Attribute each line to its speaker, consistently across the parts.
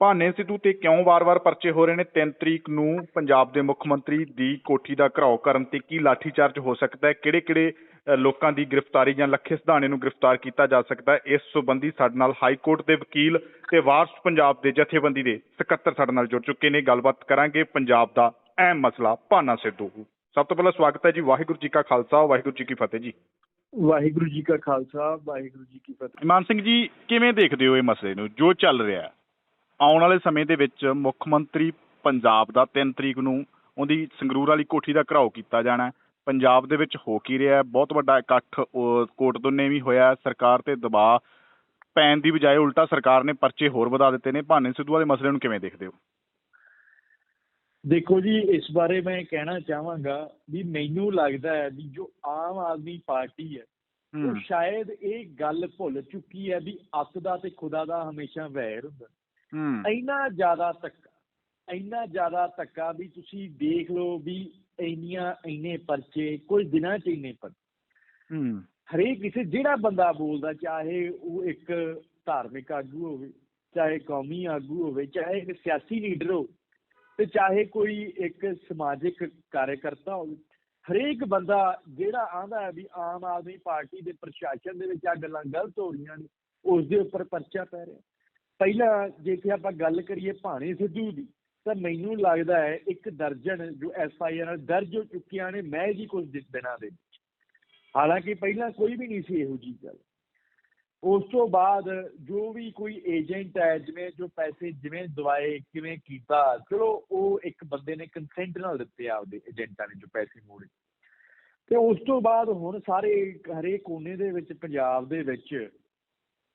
Speaker 1: ਭਾਨੇ ਸਿੱਧੂ ਤੇ ਕਿਉਂ ਵਾਰ-ਵਾਰ ਪਰਚੇ ਹੋ ਰਹੇ ਨੇ? 3 ਤਰੀਕ ਨੂੰ ਪੰਜਾਬ ਦੇ ਮੁੱਖ ਮੰਤਰੀ ਦੀ ਕੋਠੀ ਦਾ ਘਰਾਓ ਕਰਨ ਤੇ ਕੀ ਲਾਠੀਚਾਰਜ ਹੋ ਸਕਦਾ ਹੈ? ਕਿਹੜੇ-ਕਿਹੜੇ ਲੋਕਾਂ ਦੀ ਗ੍ਰਿਫਤਾਰੀ ਜਾਂ ਲੱਖੇ ਸਿਧਾਣੇ ਨੂੰ ਗ੍ਰਿਫਤਾਰ ਕੀਤਾ ਜਾ ਸਕਦਾ ਹੈ? ਇਸ ਸੰਬੰਧੀ ਸਾਡੇ ਨਾਲ ਹਾਈ ਕੋਰਟ ਦੇ ਵਕੀਲ ਤੇ ਵਾਰਸ ਪੰਜਾਬ ਦੇ ਜਥੇਬੰਦੀ ਦੇ ਸਕੱਤਰ ਸਾਡੇ ਨਾਲ ਜੁੜ ਚੁੱਕੇ ਨੇ। ਗੱਲਬਾਤ ਕਰਾਂਗੇ ਪੰਜਾਬ ਦਾ ਅਹਿਮ ਮਸਲਾ ਭਾਨਾ ਸਿੱਧੂ ਸਭ ਤੋਂ ਪਹਿਲਾਂ ਸਵਾਗਤ ਹੈ ਜੀ। ਵਾਹਿਗੁਰੂ ਜੀ ਕਾ ਖਾਲਸਾ ਵਾਹਿਗੁਰੂ ਜੀ ਕੀ ਫਤਿਹ ਜੀ।
Speaker 2: ਵਾਹਿਗੁਰੂ ਜੀ ਕਾ ਖਾਲਸਾ ਵਾਹਿਗੁਰੂ ਜੀ ਕੀ ਫਤਿਹ।
Speaker 1: ਇਮਾਨ ਸਿੰਘ ਜੀ ਕਿਵੇਂ ਦੇਖਦੇ ਹੋ ਇਹ ਮਸਲੇ ਨੂੰ? ਜੋ ਚੱਲ ਰਿਹਾ ਹੈ। ਆਉਣ ਵਾਲੇ ਸਮੇਂ ਦੇ ਵਿੱਚ ਮੁੱਖ ਮੰਤਰੀ ਪੰਜਾਬ ਦਾ 3 ਤਰੀਕ ਨੂੰ ਉਹਦੀ ਸੰਗਰੂਰ ਵਾਲੀ ਕੋਠੀ ਦਾ ਘਰਾਓ ਕੀਤਾ ਜਾਣਾ। ਪੰਜਾਬ ਦੇ ਵਿੱਚ ਹੋ ਕੀ ਰਿਹਾ? ਬਹੁਤ ਵੱਡਾ ਇਕੱਠ ਕੋਟ ਦੋਨੇ ਵੀ ਹੋਇਆ। ਸਰਕਾਰ ਤੇ ਦਬਾਅ ਪੈਣ ਦੀ ਬਜਾਏ ਉਲਟਾ ਸਰਕਾਰ ਨੇ ਪਰਚੇ ਹੋਰ ਵਧਾ ਦਿੱਤੇ ਨੇ ਭਾਨੇ ਸਿੱਧੂ ਵਾਲੇ ਮਸਲੇ ਨੂੰ ਕਿਵੇਂ ਦੇਖਦੇ ਹੋ
Speaker 2: ਦੇਖੋ ਜੀ ਇਸ ਬਾਰੇ ਮੈਂ ਕਹਿਣਾ ਚਾਹਾਂਗਾ ਵੀ ਮੈਨੂੰ ਲੱਗਦਾ ਹੈ ਵੀ ਜੋ ਆਮ ਆਦਮੀ ਪਾਰਟੀ ਹੈ ਉਹ ਸ਼ਾਇਦ ਇਹ ਗੱਲ ਭੁੱਲ ਚੁੱਕੀ ਹੈ ਵੀ ਅੱਤ ਦਾ ਤੇ ਖੁਦਾ ਦਾ ਹਮੇਸ਼ਾ ਵੈਰ ਹੁੰਦਾ ਇੰਨਾ ਜ਼ਿਆਦਾ ਧੱਕਾ ਇੰਨਾ ਜ਼ਿਆਦਾ ਧੱਕਾ ਵੀ ਤੁਸੀਂ ਦੇਖ ਲਓ ਵੀ ਇੰਨੀਆਂ ਇੰਨੇ ਪਰਚੇ ਕੁਝ ਦਿਨਾਂ 'ਚ ਇੰਨੇ ਪਰ
Speaker 1: ਹੂੰ।
Speaker 2: ਹਰੇਕ ਕਿਸੇ ਜਿਹੜਾ ਬੰਦਾ ਬੋਲਦਾ ਚਾਹੇ ਉਹ ਇੱਕ ਧਾਰਮਿਕ ਆਗੂ ਹੋਵੇ ਚਾਹੇ ਕੌਮੀ ਆਗੂ ਹੋਵੇ ਚਾਹੇ ਇੱਕ ਸਿਆਸੀ ਲੀਡਰ ਹੋਵੇ ਤੇ ਚਾਹੇ ਕੋਈ ਇੱਕ ਸਮਾਜਿਕ ਕਾਰਜਕਰਤਾ ਹੋਵੇ ਹਰੇਕ ਬੰਦਾ ਜਿਹੜਾ ਆਂਦਾ ਹੈ ਵੀ ਆਮ ਆਦਮੀ ਪਾਰਟੀ ਦੇ ਪ੍ਰਸ਼ਾਸਨ ਦੇ ਵਿੱਚ ਆ ਗੱਲਾਂ ਗਲਤ ਹੋ ਰਹੀਆਂ ਨੇ ਉਸ ਦੇ ਉੱਪਰ ਪਰਚਾ ਪੈ ਰਿਹਾ। ਪਹਿਲਾਂ ਜੇ ਆਪਾਂ ਗੱਲ ਕਰੀਏ ਭਾਣੇ ਸਿੱਧੂ ਦੀ, ਤਾਂ ਮੈਨੂੰ ਲੱਗਦਾ ਹੈ ਇੱਕ ਦਰਜਨ ਜੋ ਐਫ ਆਈ ਆਰ ਦਰਜ ਹੋ ਚੁੱਕੀਆਂ ਨੇ, ਮੈਂ ਜੀ ਕੁਝ ਦਿਨਾਂ ਦੇ ਵਿੱਚ। ਹਾਲਾਂਕਿ ਪਹਿਲਾਂ ਕੋਈ ਵੀ ਨਹੀਂ ਸੀ ਇਹੋ ਜੀ ਗੱਲ। ਉਸ ਤੋਂ ਬਾਅਦ ਜੋ ਵੀ ਕੋਈ ਏਜੰਟ ਹੈ, ਜਿਵੇਂ ਜੋ ਪੈਸੇ ਜਿਵੇਂ ਦਵਾਏ, ਕਿਵੇਂ ਕੀਤਾ, ਚਲੋ ਉਹ ਇੱਕ ਬੰਦੇ ਨੇ ਕੰਸੈਂਟ ਨਾਲ ਦਿੱਤੇ ਆ ਆਪਦੇ ਏਜੰਟਾਂ ਨੇ ਜੋ ਪੈਸੇ ਮੋੜੇ ਤੇ ਉਸ ਤੋਂ ਬਾਅਦ ਹੁਣ ਸਾਰੇ ਹਰੇਕ ਕੋਨੇ ਦੇ ਵਿੱਚ, ਪੰਜਾਬ ਦੇ ਵਿੱਚ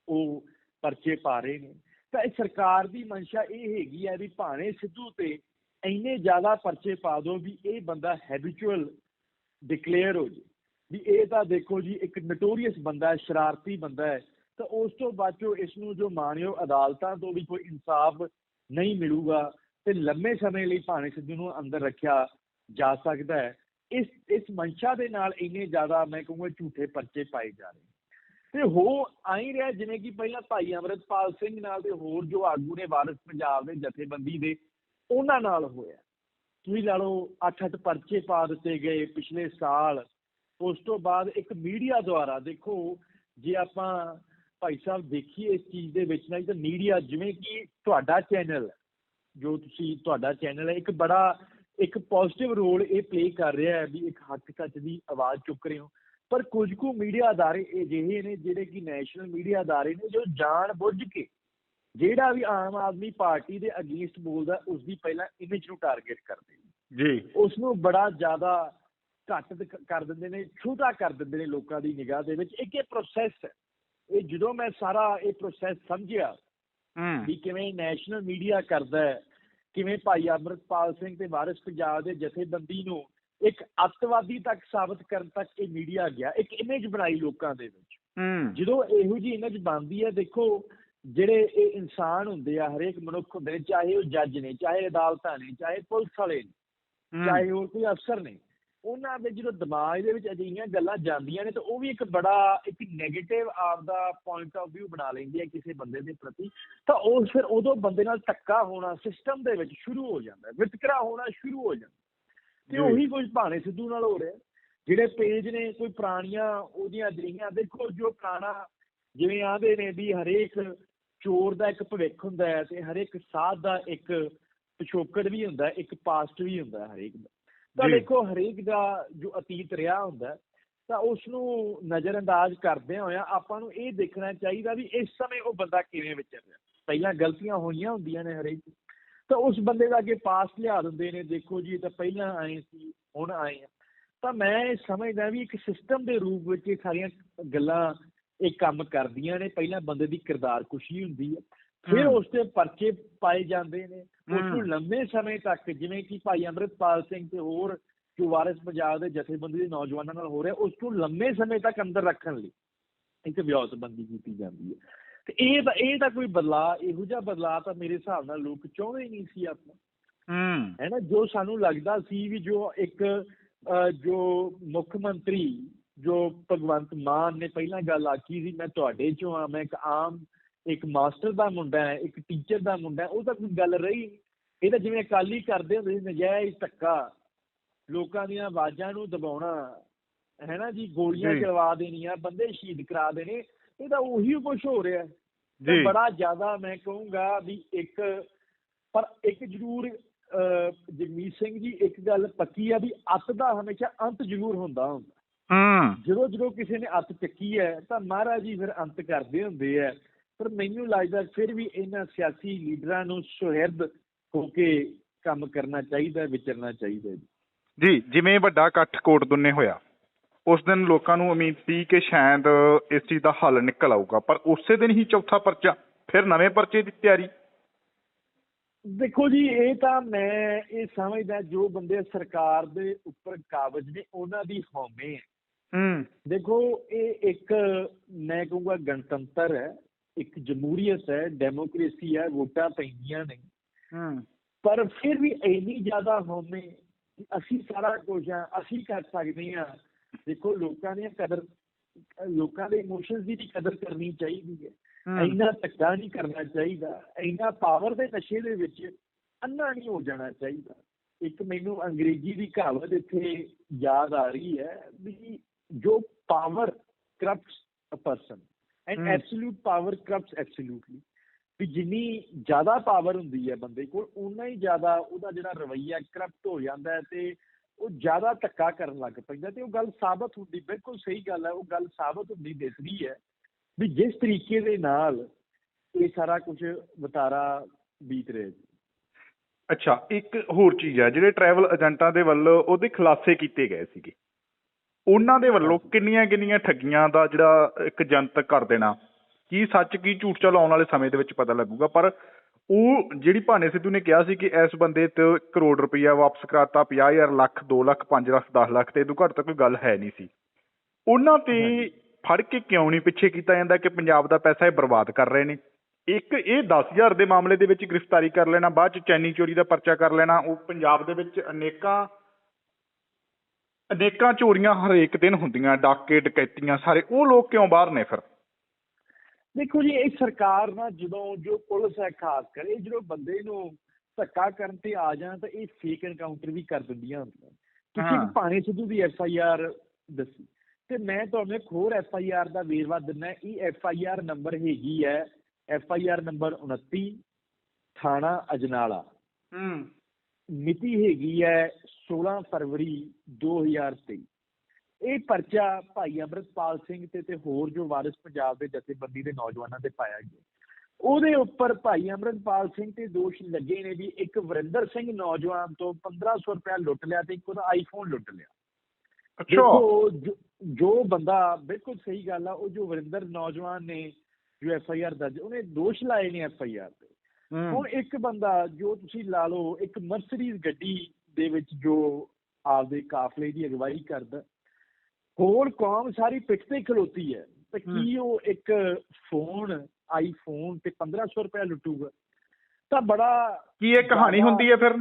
Speaker 2: ਉਹ ਪਰਚੇ ਪਾ ਰਹੇ ਨੇ। ਤਾਂ ਇਹ ਸਰਕਾਰ ਦੀ ਮਨਸ਼ਾ ਇਹ ਹੈਗੀ ਹੈ ਵੀ ਭਾਣੇ ਸਿੱਧੂ ਤੇ ਇੰਨੇ ਜ਼ਿਆਦਾ ਪਰਚੇ ਪਾ ਦੋ ਵੀ ਇਹ ਬੰਦਾ ਹੈਬਿਚੁਅਲ ਡਿਕਲੇਅਰ ਹੋ ਜੇ। ਵੀ ਇਹ ਤਾਂ ਦੇਖੋ ਜੀ, ਇੱਕ ਨਟੋਰੀਅਸ ਬੰਦਾ ਹੈ, ਸ਼ਰਾਰਤੀ ਬੰਦਾ ਹੈ, ਤਾਂ ਉਸ ਤੋਂ ਬਾਅਦ ਚੋਂ ਇਸ ਨੂੰ ਜੋ ਮਾਣਯੋਗ ਅਦਾਲਤਾਂ ਤੋਂ ਵੀ ਕੋਈ ਇਨਸਾਫ ਨਹੀਂ ਮਿਲੂਗਾ ਤੇ ਲੰਮੇ ਸਮੇਂ ਲਈ ਭਾਣੇ ਸਿੱਧੂ ਨੂੰ ਅੰਦਰ ਰੱਖਿਆ ਜਾ ਸਕਦਾ ਹੈ। ਇਸ ਇਸ ਮਨਸ਼ਾ ਦੇ ਨਾਲ ਇੰਨੇ ਜ਼ਿਆਦਾ ਮੈਂ ਕਹੂੰਗਾ ਝੂਠੇ ਪਰਚੇ ਪਾਏ ਜਾ ਰਹੇ ਤੇ ਹੋ ਆਈ ਰਿਹਾ ਜਿਵੇਂ ਕਿ ਪਹਿਲਾਂ ਭਾਈ ਅਮਰਤਪਾਲ ਸਿੰਘ ਨਾਲ ਤੇ ਹੋਰ ਜੋ ਆਗੂ ਨੇ ਵਾਰਿਸ ਪੰਜਾਬ ਦੇ ਜਥੇਬੰਦੀ ਦੇ, ਉਹਨਾਂ ਨਾਲ ਹੋਇਆ। ਤੁਸੀਂ ਲਾ ਲਓ 8-8 ਪਰਚੇ ਪਾ ਦਿੱਤੇ ਗਏ ਪਿਛਲੇ ਸਾਲ। ਉਸ ਤੋਂ ਬਾਅਦ ਇੱਕ ਮੀਡੀਆ ਦੁਆਰਾ ਦੇਖੋ, ਜੇ ਆਪਾਂ ਭਾਈ ਸਾਹਿਬ ਦੇਖੀਏ ਇਸ ਚੀਜ਼ ਦੇ ਵਿੱਚ ਨਾ ਤਾਂ ਮੀਡੀਆ ਜਿਵੇਂ ਕਿ ਤੁਹਾਡਾ ਚੈਨਲ ਜੋ ਤੁਸੀਂ ਤੁਹਾਡਾ ਚੈਨਲ ਹੈ, ਇੱਕ ਬੜਾ, ਇੱਕ ਪੋਜ਼ਿਟਿਵ ਰੋਲ ਇਹ ਪਲੇ ਕਰ ਰਿਹਾ ਹੈ ਵੀ ਇੱਕ ਹੱਕ ਸੱਚ ਦੀ ਆਵਾਜ਼ ਚੁੱਕ ਰਹੇ ਹੋ। ਪਰ ਕੁਝ ਕੁ ਮੀਡੀਆ ਅਦਾਰੇ ਅਜਿਹੇ ਨੇ ਜਿਹੜੇ ਕਿ ਨੈਸ਼ਨਲ ਮੀਡੀਆ ਅਦਾਰੇ ਨੇ ਜੋ ਜਾਣ ਬੁੱਝ ਕੇ ਜਿਹੜਾ ਵੀ ਆਮ ਆਦਮੀ ਪਾਰਟੀ ਦੇ ਅਗੇਂਸਟ ਬੋਲਦਾ ਉਸ ਦੀ ਪਹਿਲਾਂ ਇਮੇਜ ਨੂੰ ਟਾਰਗੇਟ ਕਰਦੇ ਨੇ।
Speaker 1: ਜੀ।
Speaker 2: ਉਸ ਨੂੰ ਬੜਾ ਜ਼ਿਆਦਾ ਘੱਟ ਕਰ ਦਿੰਦੇ ਨੇ ਛੋਟਾ ਕਰ ਦਿੰਦੇ ਨੇ ਲੋਕਾਂ ਦੀ ਨਿਗਾਹ ਦੇ ਵਿੱਚ। ਇੱਕ ਇਹ ਪ੍ਰੋਸੈਸ ਹੈ। ਇਹ ਜਦੋਂ ਮੈਂ ਸਾਰਾ ਇਹ ਪ੍ਰੋਸੈਸ ਸਮਝਿਆ
Speaker 1: ਹੂੰ।
Speaker 2: ਵੀ ਕਿਵੇਂ ਨੈਸ਼ਨਲ ਮੀਡੀਆ ਕਰਦਾ ਹੈ ਕਿਵੇਂ ਭਾਈ ਅਮਰਤਪਾਲ ਸਿੰਘ ਤੇ ਵਾਰਿਸ ਪੰਜਾਬ ਦੇ ਜਥੇਬੰਦੀ ਨੂੰ ਇੱਕ ਅੱਤਵਾਦੀ ਤੱਕ ਸਾਬਤ ਕਰਨ ਤੱਕ ਇਹ ਮੀਡੀਆ ਗਿਆ ਇੱਕ ਇਮੇਜ ਬਣਾਈ ਲੋਕਾਂ ਦੇ ਵਿੱਚ।
Speaker 1: ਹੂੰ।
Speaker 2: ਜਦੋਂ ਇਹੋ ਜੀ ਇਮੇਜ ਬਣਦੀ ਹੈ ਦੇਖੋ ਜਿਹੜੇ ਇਹ ਇਨਸਾਨ ਹੁੰਦੇ ਆ ਹਰੇਕ ਮਨੁੱਖ ਹੁੰਦੇ ਚਾਹੇ ਉਹ ਜੱਜ ਨੇ ਚਾਹੇ ਅਦਾਲਤਾਂ ਨੇ ਚਾਹੇ ਪੁਲਿਸ ਵਾਲੇ ਨੇ ਚਾਹੇ ਹੋਰ ਕੋਈ ਅਫਸਰ ਨੇ ਉਹਨਾਂ ਦੇ ਜਦੋਂ ਦਿਮਾਗ ਦੇ ਵਿੱਚ ਅਜਿਹੀਆਂ ਗੱਲਾਂ ਜਾਂਦੀਆਂ ਨੇ ਤਾਂ ਉਹ ਵੀ ਇੱਕ ਬੜਾ ਇੱਕ ਨੈਗੇਟਿਵ ਆਪਦਾ ਪੁਆਇੰਟ ਆਫ View ਬਣਾ ਲੈਂਦੇ ਆ ਕਿਸੇ ਬੰਦੇ ਦੇ ਪ੍ਰਤੀ। ਤਾਂ ਉਹ ਫਿਰ ਉਦੋਂ ਬੰਦੇ ਨਾਲ ਧੱਕਾ ਹੋਣਾ ਸਿਸਟਮ ਦੇ ਵਿੱਚ ਸ਼ੁਰੂ ਹੋ ਜਾਂਦਾ ਹੈ ਵਿਤਕਰਾ ਹੋਣਾ ਸ਼ੁਰੂ ਹੋ ਜਾਂਦਾ ਤੇ। ਉਹੀ ਕੁਝ ਭਾਣੇ ਸਿੱਧੂ ਨਾਲ ਹੋ ਰਿਹਾ ਜਿਹੜੇ ਪੇਜ ਨੇ ਕੋਈ ਪੁਰਾਣੀਆਂ ਉਹਦੀਆਂ ਅਜਿਹੀਆਂ ਦੇਖੋ ਜੋ ਪੁਰਾਣਾ ਜਿਵੇਂ ਆਂਦੇ ਨੇ ਵੀ ਹਰੇਕ ਚੋਰ ਦਾ ਇੱਕ ਭਵਿੱਖ ਹੁੰਦਾ ਹੈ ਤੇ ਹਰੇਕ ਸਾਧ ਦਾ ਇੱਕ ਪਿਛੋਕੜ ਵੀ ਹੁੰਦਾ ਇੱਕ ਪਾਸਟ ਵੀ ਹੁੰਦਾ ਹੈ ਹਰੇਕ ਦਾ ਤਾਂ। ਦੇਖੋ ਹਰੇਕ ਦਾ ਜੋ ਅਤੀਤ ਰਿਹਾ ਹੁੰਦਾ ਤਾਂ ਉਸ ਨੂੰ ਨਜ਼ਰਅੰਦਾਜ਼ ਕਰਦਿਆਂ ਹੋਇਆਂ ਆਪਾਂ ਨੂੰ ਇਹ ਦੇਖਣਾ ਚਾਹੀਦਾ ਵੀ ਇਸ ਸਮੇਂ ਉਹ ਬੰਦਾ ਕਿਵੇਂ ਵਿਚਰ ਰਿਹਾ ਪਹਿਲਾਂ ਗਲਤੀਆਂ ਹੋਈਆਂ ਹੁੰਦੀਆਂ ਨੇ ਹਰੇਕ। ਤਾਂ ਉਸ ਬੰਦੇ ਦਾ ਅੱਗੇ ਪਾਸ ਲਿਆ ਦਿੰਦੇ ਨੇ ਦੇਖੋ ਜੀ ਤਾਂ ਪਹਿਲਾਂ ਆਏ ਸੀ ਹੁਣ ਆਏ ਆ ਤਾਂ ਮੈਂ ਇਹ ਸਮਝਦਾ ਵੀ ਇੱਕ ਸਿਸਟਮ ਦੇ ਰੂਪ ਵਿੱਚ ਇਹ ਸਾਰੀਆਂ ਗੱਲਾਂ ਇਹ ਕੰਮ ਕਰਦੀਆਂ ਨੇ ਪਹਿਲਾਂ ਬੰਦੇ ਦੀ ਕਿਰਦਾਰ ਕੁਸ਼ੀ ਹੁੰਦੀ ਹੈ ਫਿਰ। ਉਸ ਤੇ ਪਰਚੇ ਪਾਏ ਜਾਂਦੇ ਨੇ ਉਸ। ਨੂੰ ਲੰਮੇ ਸਮੇਂ ਤੱਕ ਜਿਵੇਂ ਕਿ ਭਾਈ ਅੰਮ੍ਰਿਤਪਾਲ ਸਿੰਘ ਤੇ ਹੋਰ ਜੋ ਵਾਰਿਸ ਪੰਜਾਬ ਦੇ ਜਥੇਬੰਦੀ ਦੇ ਨੌਜਵਾਨਾਂ ਨਾਲ ਹੋ ਰਿਹਾ ਉਸ ਨੂੰ ਲੰਮੇ ਸਮੇਂ ਤੱਕ ਅੰਦਰ ਰੱਖਣ ਲਈ ਇੱਕ ਵਿਉਂਤਬੰਦੀ ਕੀਤੀ ਜਾਂਦੀ ਹੈ ਤੇ ਇਹ ਤਾਂ ਇਹ ਤਾਂ ਕੋਈ ਬਦਲਾਅ ਇਹੋ ਜਿਹਾ ਬਦਲਾਅ ਤਾਂ ਮੇਰੇ ਹਿਸਾਬ ਨਾਲ ਲੋਕ ਚਾਹੁੰਦੇ ਹੀ ਨਹੀਂ ਸੀ ਆਪਣਾ
Speaker 1: ਹੂੰ
Speaker 2: ਹੈ ਨਾ ਜੋ ਸਾਨੂੰ ਲੱਗਦਾ ਸੀ ਵੀ ਜੋ ਇੱਕ ਜੋ ਮੁੱਖ ਮੰਤਰੀ ਜੋ ਭਗਵੰਤ ਮਾਨ ਨੇ ਪਹਿਲਾਂ ਗੱਲ ਆਖੀ ਸੀ ਮੈਂ ਤੁਹਾਡੇ ਚੋਂ ਆ ਮੈਂ ਇੱਕ ਆਮ ਇੱਕ ਮਾਸਟਰ ਦਾ ਮੁੰਡਾ ਹੈ ਇੱਕ ਟੀਚਰ ਦਾ ਮੁੰਡਾ ਉਹ ਤਾਂ ਕੋਈ ਗੱਲ ਰਹੀ। ਇਹ ਤਾਂ ਜਿਵੇਂ ਅਕਾਲੀ ਕਰਦੇ ਹੁੰਦੇ ਸੀ ਨਜਾਇਜ਼ ਧੱਕਾ ਲੋਕਾਂ ਦੀਆਂ ਆਵਾਜ਼ਾਂ ਨੂੰ ਦਬਾਉਣਾ ਹੈ ਨਾ ਜੀ ਗੋਲੀਆਂ। ਚਲਵਾ ਦੇਣੀਆਂ ਬੰਦੇ ਸ਼ਹੀਦ ਕਰਾ ਦੇਣੇ ਇਹ ਤਾਂ ਉਹੀ ਕੁਝ ਹੋ ਰਿਹਾ
Speaker 1: ਜੀ।
Speaker 2: ਬੜਾ ਜ਼ਿਆਦਾ ਮੈਂ ਕਹੂੰਗਾ ਵੀ ਇੱਕ ਪਰ ਇੱਕ ਜ਼ਰੂਰ ਜਗਮੀਤ ਸਿੰਘ ਜੀ ਇੱਕ ਗੱਲ ਪੱਕੀ ਆ ਵੀ ਅੱਤ ਦਾ ਹਮੇਸ਼ਾ ਅੰਤ ਜ਼ਰੂਰ ਹੁੰਦਾ ਹੁੰਦਾ।
Speaker 1: ਹੂੰ।
Speaker 2: ਜਦੋਂ ਜਦੋਂ ਕਿਸੇ ਨੇ ਅੱਤ ਚੱਕੀ ਹੈ ਤਾਂ ਮਹਾਰਾਜ ਜੀ ਫਿਰ ਅੰਤ ਕਰਦੇ ਹੁੰਦੇ ਆ। ਪਰ ਮੈਨੂੰ ਲੱਗਦਾ ਫਿਰ ਵੀ ਇਹਨਾਂ ਸਿਆਸੀ ਲੀਡਰਾਂ ਨੂੰ ਸੁਹਿਰਦ ਹੋ ਕੇ ਕੰਮ ਕਰਨਾ ਚਾਹੀਦਾ ਵਿਚਰਨਾ ਚਾਹੀਦਾ ਜੀ।
Speaker 1: ਜੀ ਜਿਵੇਂ ਵੱਡਾ ਇਕੱਠ ਕੋਟ ਦੁੰਨੇ ਹੋਇਆ। ਉਸ ਦਿਨ ਲੋਕਾਂ ਨੂੰ ਉਮੀਦ ਸੀ ਕਿ ਸ਼ਾਇਦ ਇਸ ਚੀਜ਼ ਦਾ ਹੱਲ ਨਿਕਲ ਆਊਗਾ ਪਰ ਉਸੇ ਦਿਨ ਹੀ ਚੌਥਾ ਪਰਚਾ ਫਿਰ ਨਵੇਂ ਪਰਚੇ ਦੀ ਤਿਆਰੀ।
Speaker 2: ਦੇਖੋ ਜੀ ਇਹ ਤਾਂ ਮੈਂ ਇਹ ਸਮਝਦਾ ਜੋ ਬੰਦੇ ਸਰਕਾਰ ਦੇ ਉੱਪਰ ਕਾਬਜ ਨੇ ਉਹਨਾਂ ਦੀ ਹਉਮੈ ਹੈ।
Speaker 1: ਹੂੰ।
Speaker 2: ਦੇਖੋ ਇਹ ਇੱਕ ਮੈਂ ਕਹੂੰਗਾ ਗਣਤੰਤਰ ਹੈ ਇੱਕ ਜਮਹੂਰੀਅਤ ਹੈ ਡੈਮੋਕ੍ਰੇਸੀ ਹੈ ਵੋਟਾਂ ਪੈਂਦੀਆਂ ਨੇ।
Speaker 1: ਹੂੰ।
Speaker 2: ਪਰ ਫਿਰ ਵੀ ਇੰਨੀ ਜ਼ਿਆਦਾ ਹਉਮੈ ਕਿ ਅਸੀਂ ਸਾਰਾ ਕੁਝ ਆ ਅਸੀਂ ਕਰ ਸਕਦੇ ਹਾਂ। ਦੇਖੋ ਲੋਕਾਂ ਦੀਆਂ ਕਦਰ ਲੋਕਾਂ ਦੇ ਇਮੋਸ਼ਨਸ ਦੀ ਵੀ ਕਦਰ ਕਰਨੀ ਚਾਹੀਦੀ ਹੈ। ਇੰਨਾ ਧੱਕਾ ਨਹੀਂ ਕਰਨਾ ਚਾਹੀਦਾ। ਇੰਨਾ ਪਾਵਰ ਦੇ ਨਸ਼ੇ ਦੇ ਵਿੱਚ ਅੰਨਾ ਨਹੀਂ ਹੋ ਜਾਣਾ ਚਾਹੀਦਾ। ਇੱਕ ਮੈਨੂੰ ਅੰਗਰੇਜ਼ੀ ਦੀ ਕਹਾਵਤ ਇੱਥੇ ਯਾਦ ਆ ਰਹੀ ਹੈ ਵੀ ਜੋ power corrupts a person and. Absolute power corrupts absolutely ਵੀ ਜਿੰਨੀ ਜ਼ਿਆਦਾ ਪਾਵਰ ਹੁੰਦੀ ਹੈ ਬੰਦੇ ਕੋਲ ਉਨਾ ਹੀ ਜ਼ਿਆਦਾ ਉਹਦਾ ਜਿਹੜਾ ਰਵੱਈਆ ਕਰਪਟ ਹੋ ਜਾਂਦਾ ਹੈ ਤੇ ਉਹ ਜ਼ਿਆਦਾ ਧੱਕਾ ਕਰਨ ਲੱਗ ਪੈਂਦਾ ਤੇ ਉਹ ਗੱਲ ਸਾਬਤ ਹੁੰਦੀ ਬਿਲਕੁਲ ਸਹੀ ਗੱਲ ਹੈ ਉਹ ਗੱਲ ਸਾਬਤ ਹੁੰਦੀ ਦਿਸਦੀ ਹੈ ਵੀ ਜਿਸ ਤਰੀਕੇ ਦੇ ਨਾਲ ਇਹ ਸਾਰਾ ਕੁਝ ਵਤਾਰਾ ਬੀਤ ਰਿਹਾ ਜੀ।
Speaker 1: ਅੱਛਾ ਇੱਕ ਹੋਰ ਚੀਜ਼ ਹੈ ਜਿਹੜੇ ਟਰੈਵਲ ਏਜੰਟਾਂ ਦੇ ਵੱਲੋਂ ਉਹਦੇ ਖੁਲਾਸੇ ਕੀਤੇ ਗਏ ਸੀਗੇ। ਉਹਨਾਂ ਦੇ ਵੱਲੋਂ ਕਿੰਨੀਆਂ ਕਿੰਨੀਆਂ ਠੱਗੀਆਂ ਦਾ ਜਿਹੜਾ ਇੱਕ ਜਨਤਕ ਕਰ ਦੇਣਾ ਕੀ ਸੱਚ ਕੀ ਝੂਠ ਚਲੋ ਆਉਣ ਵਾਲੇ ਸਮੇਂ ਦੇ ਵਿੱਚ ਪਤਾ ਲੱਗੂਗਾ ਪਰ ਉਹ ਜਿਹੜੀ ਭਾਨੇ ਸਿੱਧੂ ਨੇ ਕਿਹਾ ਸੀ ਕਿ ਇਸ ਬੰਦੇ ਤੇ ਕਰੋੜ ਰੁਪਈਆ ਵਾਪਸ ਕਰਾਤਾ 50000 ਲੱਖ 2 ਲੱਖ 5 ਲੱਖ 10 ਲੱਖ ਤੇ ਇਦੋਂ ਘੱਟ ਤਾਂ ਕੋਈ ਗੱਲ ਹੈ ਨਹੀਂ ਸੀ। ਉਹਨਾਂ ਤੇ। ਫੜ ਕੇ ਕਿਉਂ ਨਹੀਂ ਪਿੱਛੇ ਕੀਤਾ ਜਾਂਦਾ ਕਿ ਪੰਜਾਬ ਦਾ ਪੈਸਾ ਇਹ ਬਰਬਾਦ ਕਰ ਰਹੇ ਨੇ? ਇੱਕ ਇਹ 10000 ਦੇ ਮਾਮਲੇ ਦੇ ਵਿੱਚ ਗ੍ਰਿਫਤਾਰੀ ਕਰ ਲੈਣਾ ਬਾਅਦ ਚ ਚੈਨੀ ਚੋਰੀ ਦਾ ਪਰਚਾ ਕਰ ਲੈਣਾ ਉਹ ਪੰਜਾਬ ਦੇ ਵਿੱਚ ਅਨੇਕਾਂ ਅਨੇਕਾਂ ਚੋਰੀਆਂ ਹਰੇਕ ਦਿਨ ਹੁੰਦੀਆਂ ਡਾਕੇ ਡਕੈਤੀਆਂ ਸਾਰੇ ਉਹ ਲੋਕ ਕਿਉਂ ਬਾਹਰ ਨੇ ਫਿਰ?
Speaker 2: ਦੇਖੋ ਜੀ ਇਹ ਸਰਕਾਰ ਨਾ ਜਦੋਂ ਜੋ ਪੁਲਿਸ ਹੈ ਖਾਸ ਕਰ ਇਹ ਜਦੋਂ ਬੰਦੇ ਨੂੰ ਧੱਕਾ ਕਰਨ ਤੇ ਆ ਜਾਣ ਤਾਂ ਇਹ ਫੇਕ ਐਨਕਾਊਂਟਰ ਵੀ ਕਰ ਦਿੰਦੀਆਂ ਹੁੰਦੀਆਂ। ਤੁਸੀਂ ਭਾਣੇ ਸਿੱਧੂ ਦੀ ਐਫ ਆਈ ਆਰ ਦੱਸੀ ਤੇ ਮੈਂ ਤੁਹਾਨੂੰ ਇੱਕ ਹੋਰ ਐਫ ਆਈ ਆਰ ਦਾ ਵੇਰਵਾ ਦਿੰਦਾ ਇਹ ਐਫ ਆਈ ਆਰ ਨੰਬਰ ਹੈਗੀ ਹੈ ਐਫ ਆਈ ਆਰ ਨੰਬਰ 29 ਥਾਣਾ ਅਜਨਾਲਾ।
Speaker 1: ਹੂੰ।
Speaker 2: ਮਿਤੀ ਹੈਗੀ ਹੈ 16 ਫਰਵਰੀ 2023 ਇਹ ਪਰਚਾ ਭਾਈ ਅੰਮ੍ਰਿਤਪਾਲ ਸਿੰਘ ਤੇ ਤੇ ਹੋਰ ਜੋ ਵਾਰਿਸ ਪੰਜਾਬ ਦੇ ਜਥੇਬੰਦੀ ਦੇ ਨੌਜਵਾਨਾਂ ਤੇ ਪਾਇਆ ਗਿਆ। ਉਹਦੇ ਉੱਪਰ ਭਾਈ ਅੰਮ੍ਰਿਤਪਾਲ ਸਿੰਘ ਤੇ ਦੋਸ਼ ਲੱਗੇ ਨੇ ਵੀ ਇੱਕ ਵਰਿੰਦਰ ਸਿੰਘ ਨੌਜਵਾਨ ਤੋਂ 1500 ਰੁਪਇਆ ਲੁੱਟ ਲਿਆ ਤੇ ਇੱਕ ਉਹਦਾ ਆਈਫੋਨ ਲੁੱਟ ਲਿਆ।
Speaker 1: ਅੱਛਾ।
Speaker 2: ਜੋ- ਬੰਦਾ ਬਿਲਕੁਲ ਸਹੀ ਗੱਲ ਆ ਉਹ ਜੋ ਵਰਿੰਦਰ ਨੌਜਵਾਨ ਨੇ ਜੋ ਐਫ ਆਈ ਆਰ ਦਰਜ ਉਹਨੇ ਦੋਸ਼ ਲਾਏ ਨੇ ਐਫ ਆਈ ਆਰ ਤੇ। ਹੁਣ ਇੱਕ ਬੰਦਾ ਜੋ ਤੁਸੀਂ ਲਾ ਲਓ ਇੱਕ ਮਰਸਡੀਜ਼ ਗੱਡੀ ਦੇ ਵਿੱਚ ਜੋ ਆਪਦੇ ਕਾਫਲੇ ਦੀ ਅਗਵਾਈ ਕਰਦਾ ਹੋਰ ਕੌਮ ਸਾਰੀ ਪਿੱਠ ਤੇ ਖਲੋਤੀ ਹੈ। ਤੇ ਕੀ ਉਹ ਇੱਕ ਫੋਨ ਆਈਫੋਨ ਤੇ 1500 ਰੁਪਏ ਲੁੱਟੂਗਾ? ਤਾਂ ਬੜਾ
Speaker 1: ਕੀ ਇਹ ਕਹਾਣੀ ਹੁੰਦੀ ਹੈ ਫਿਰ?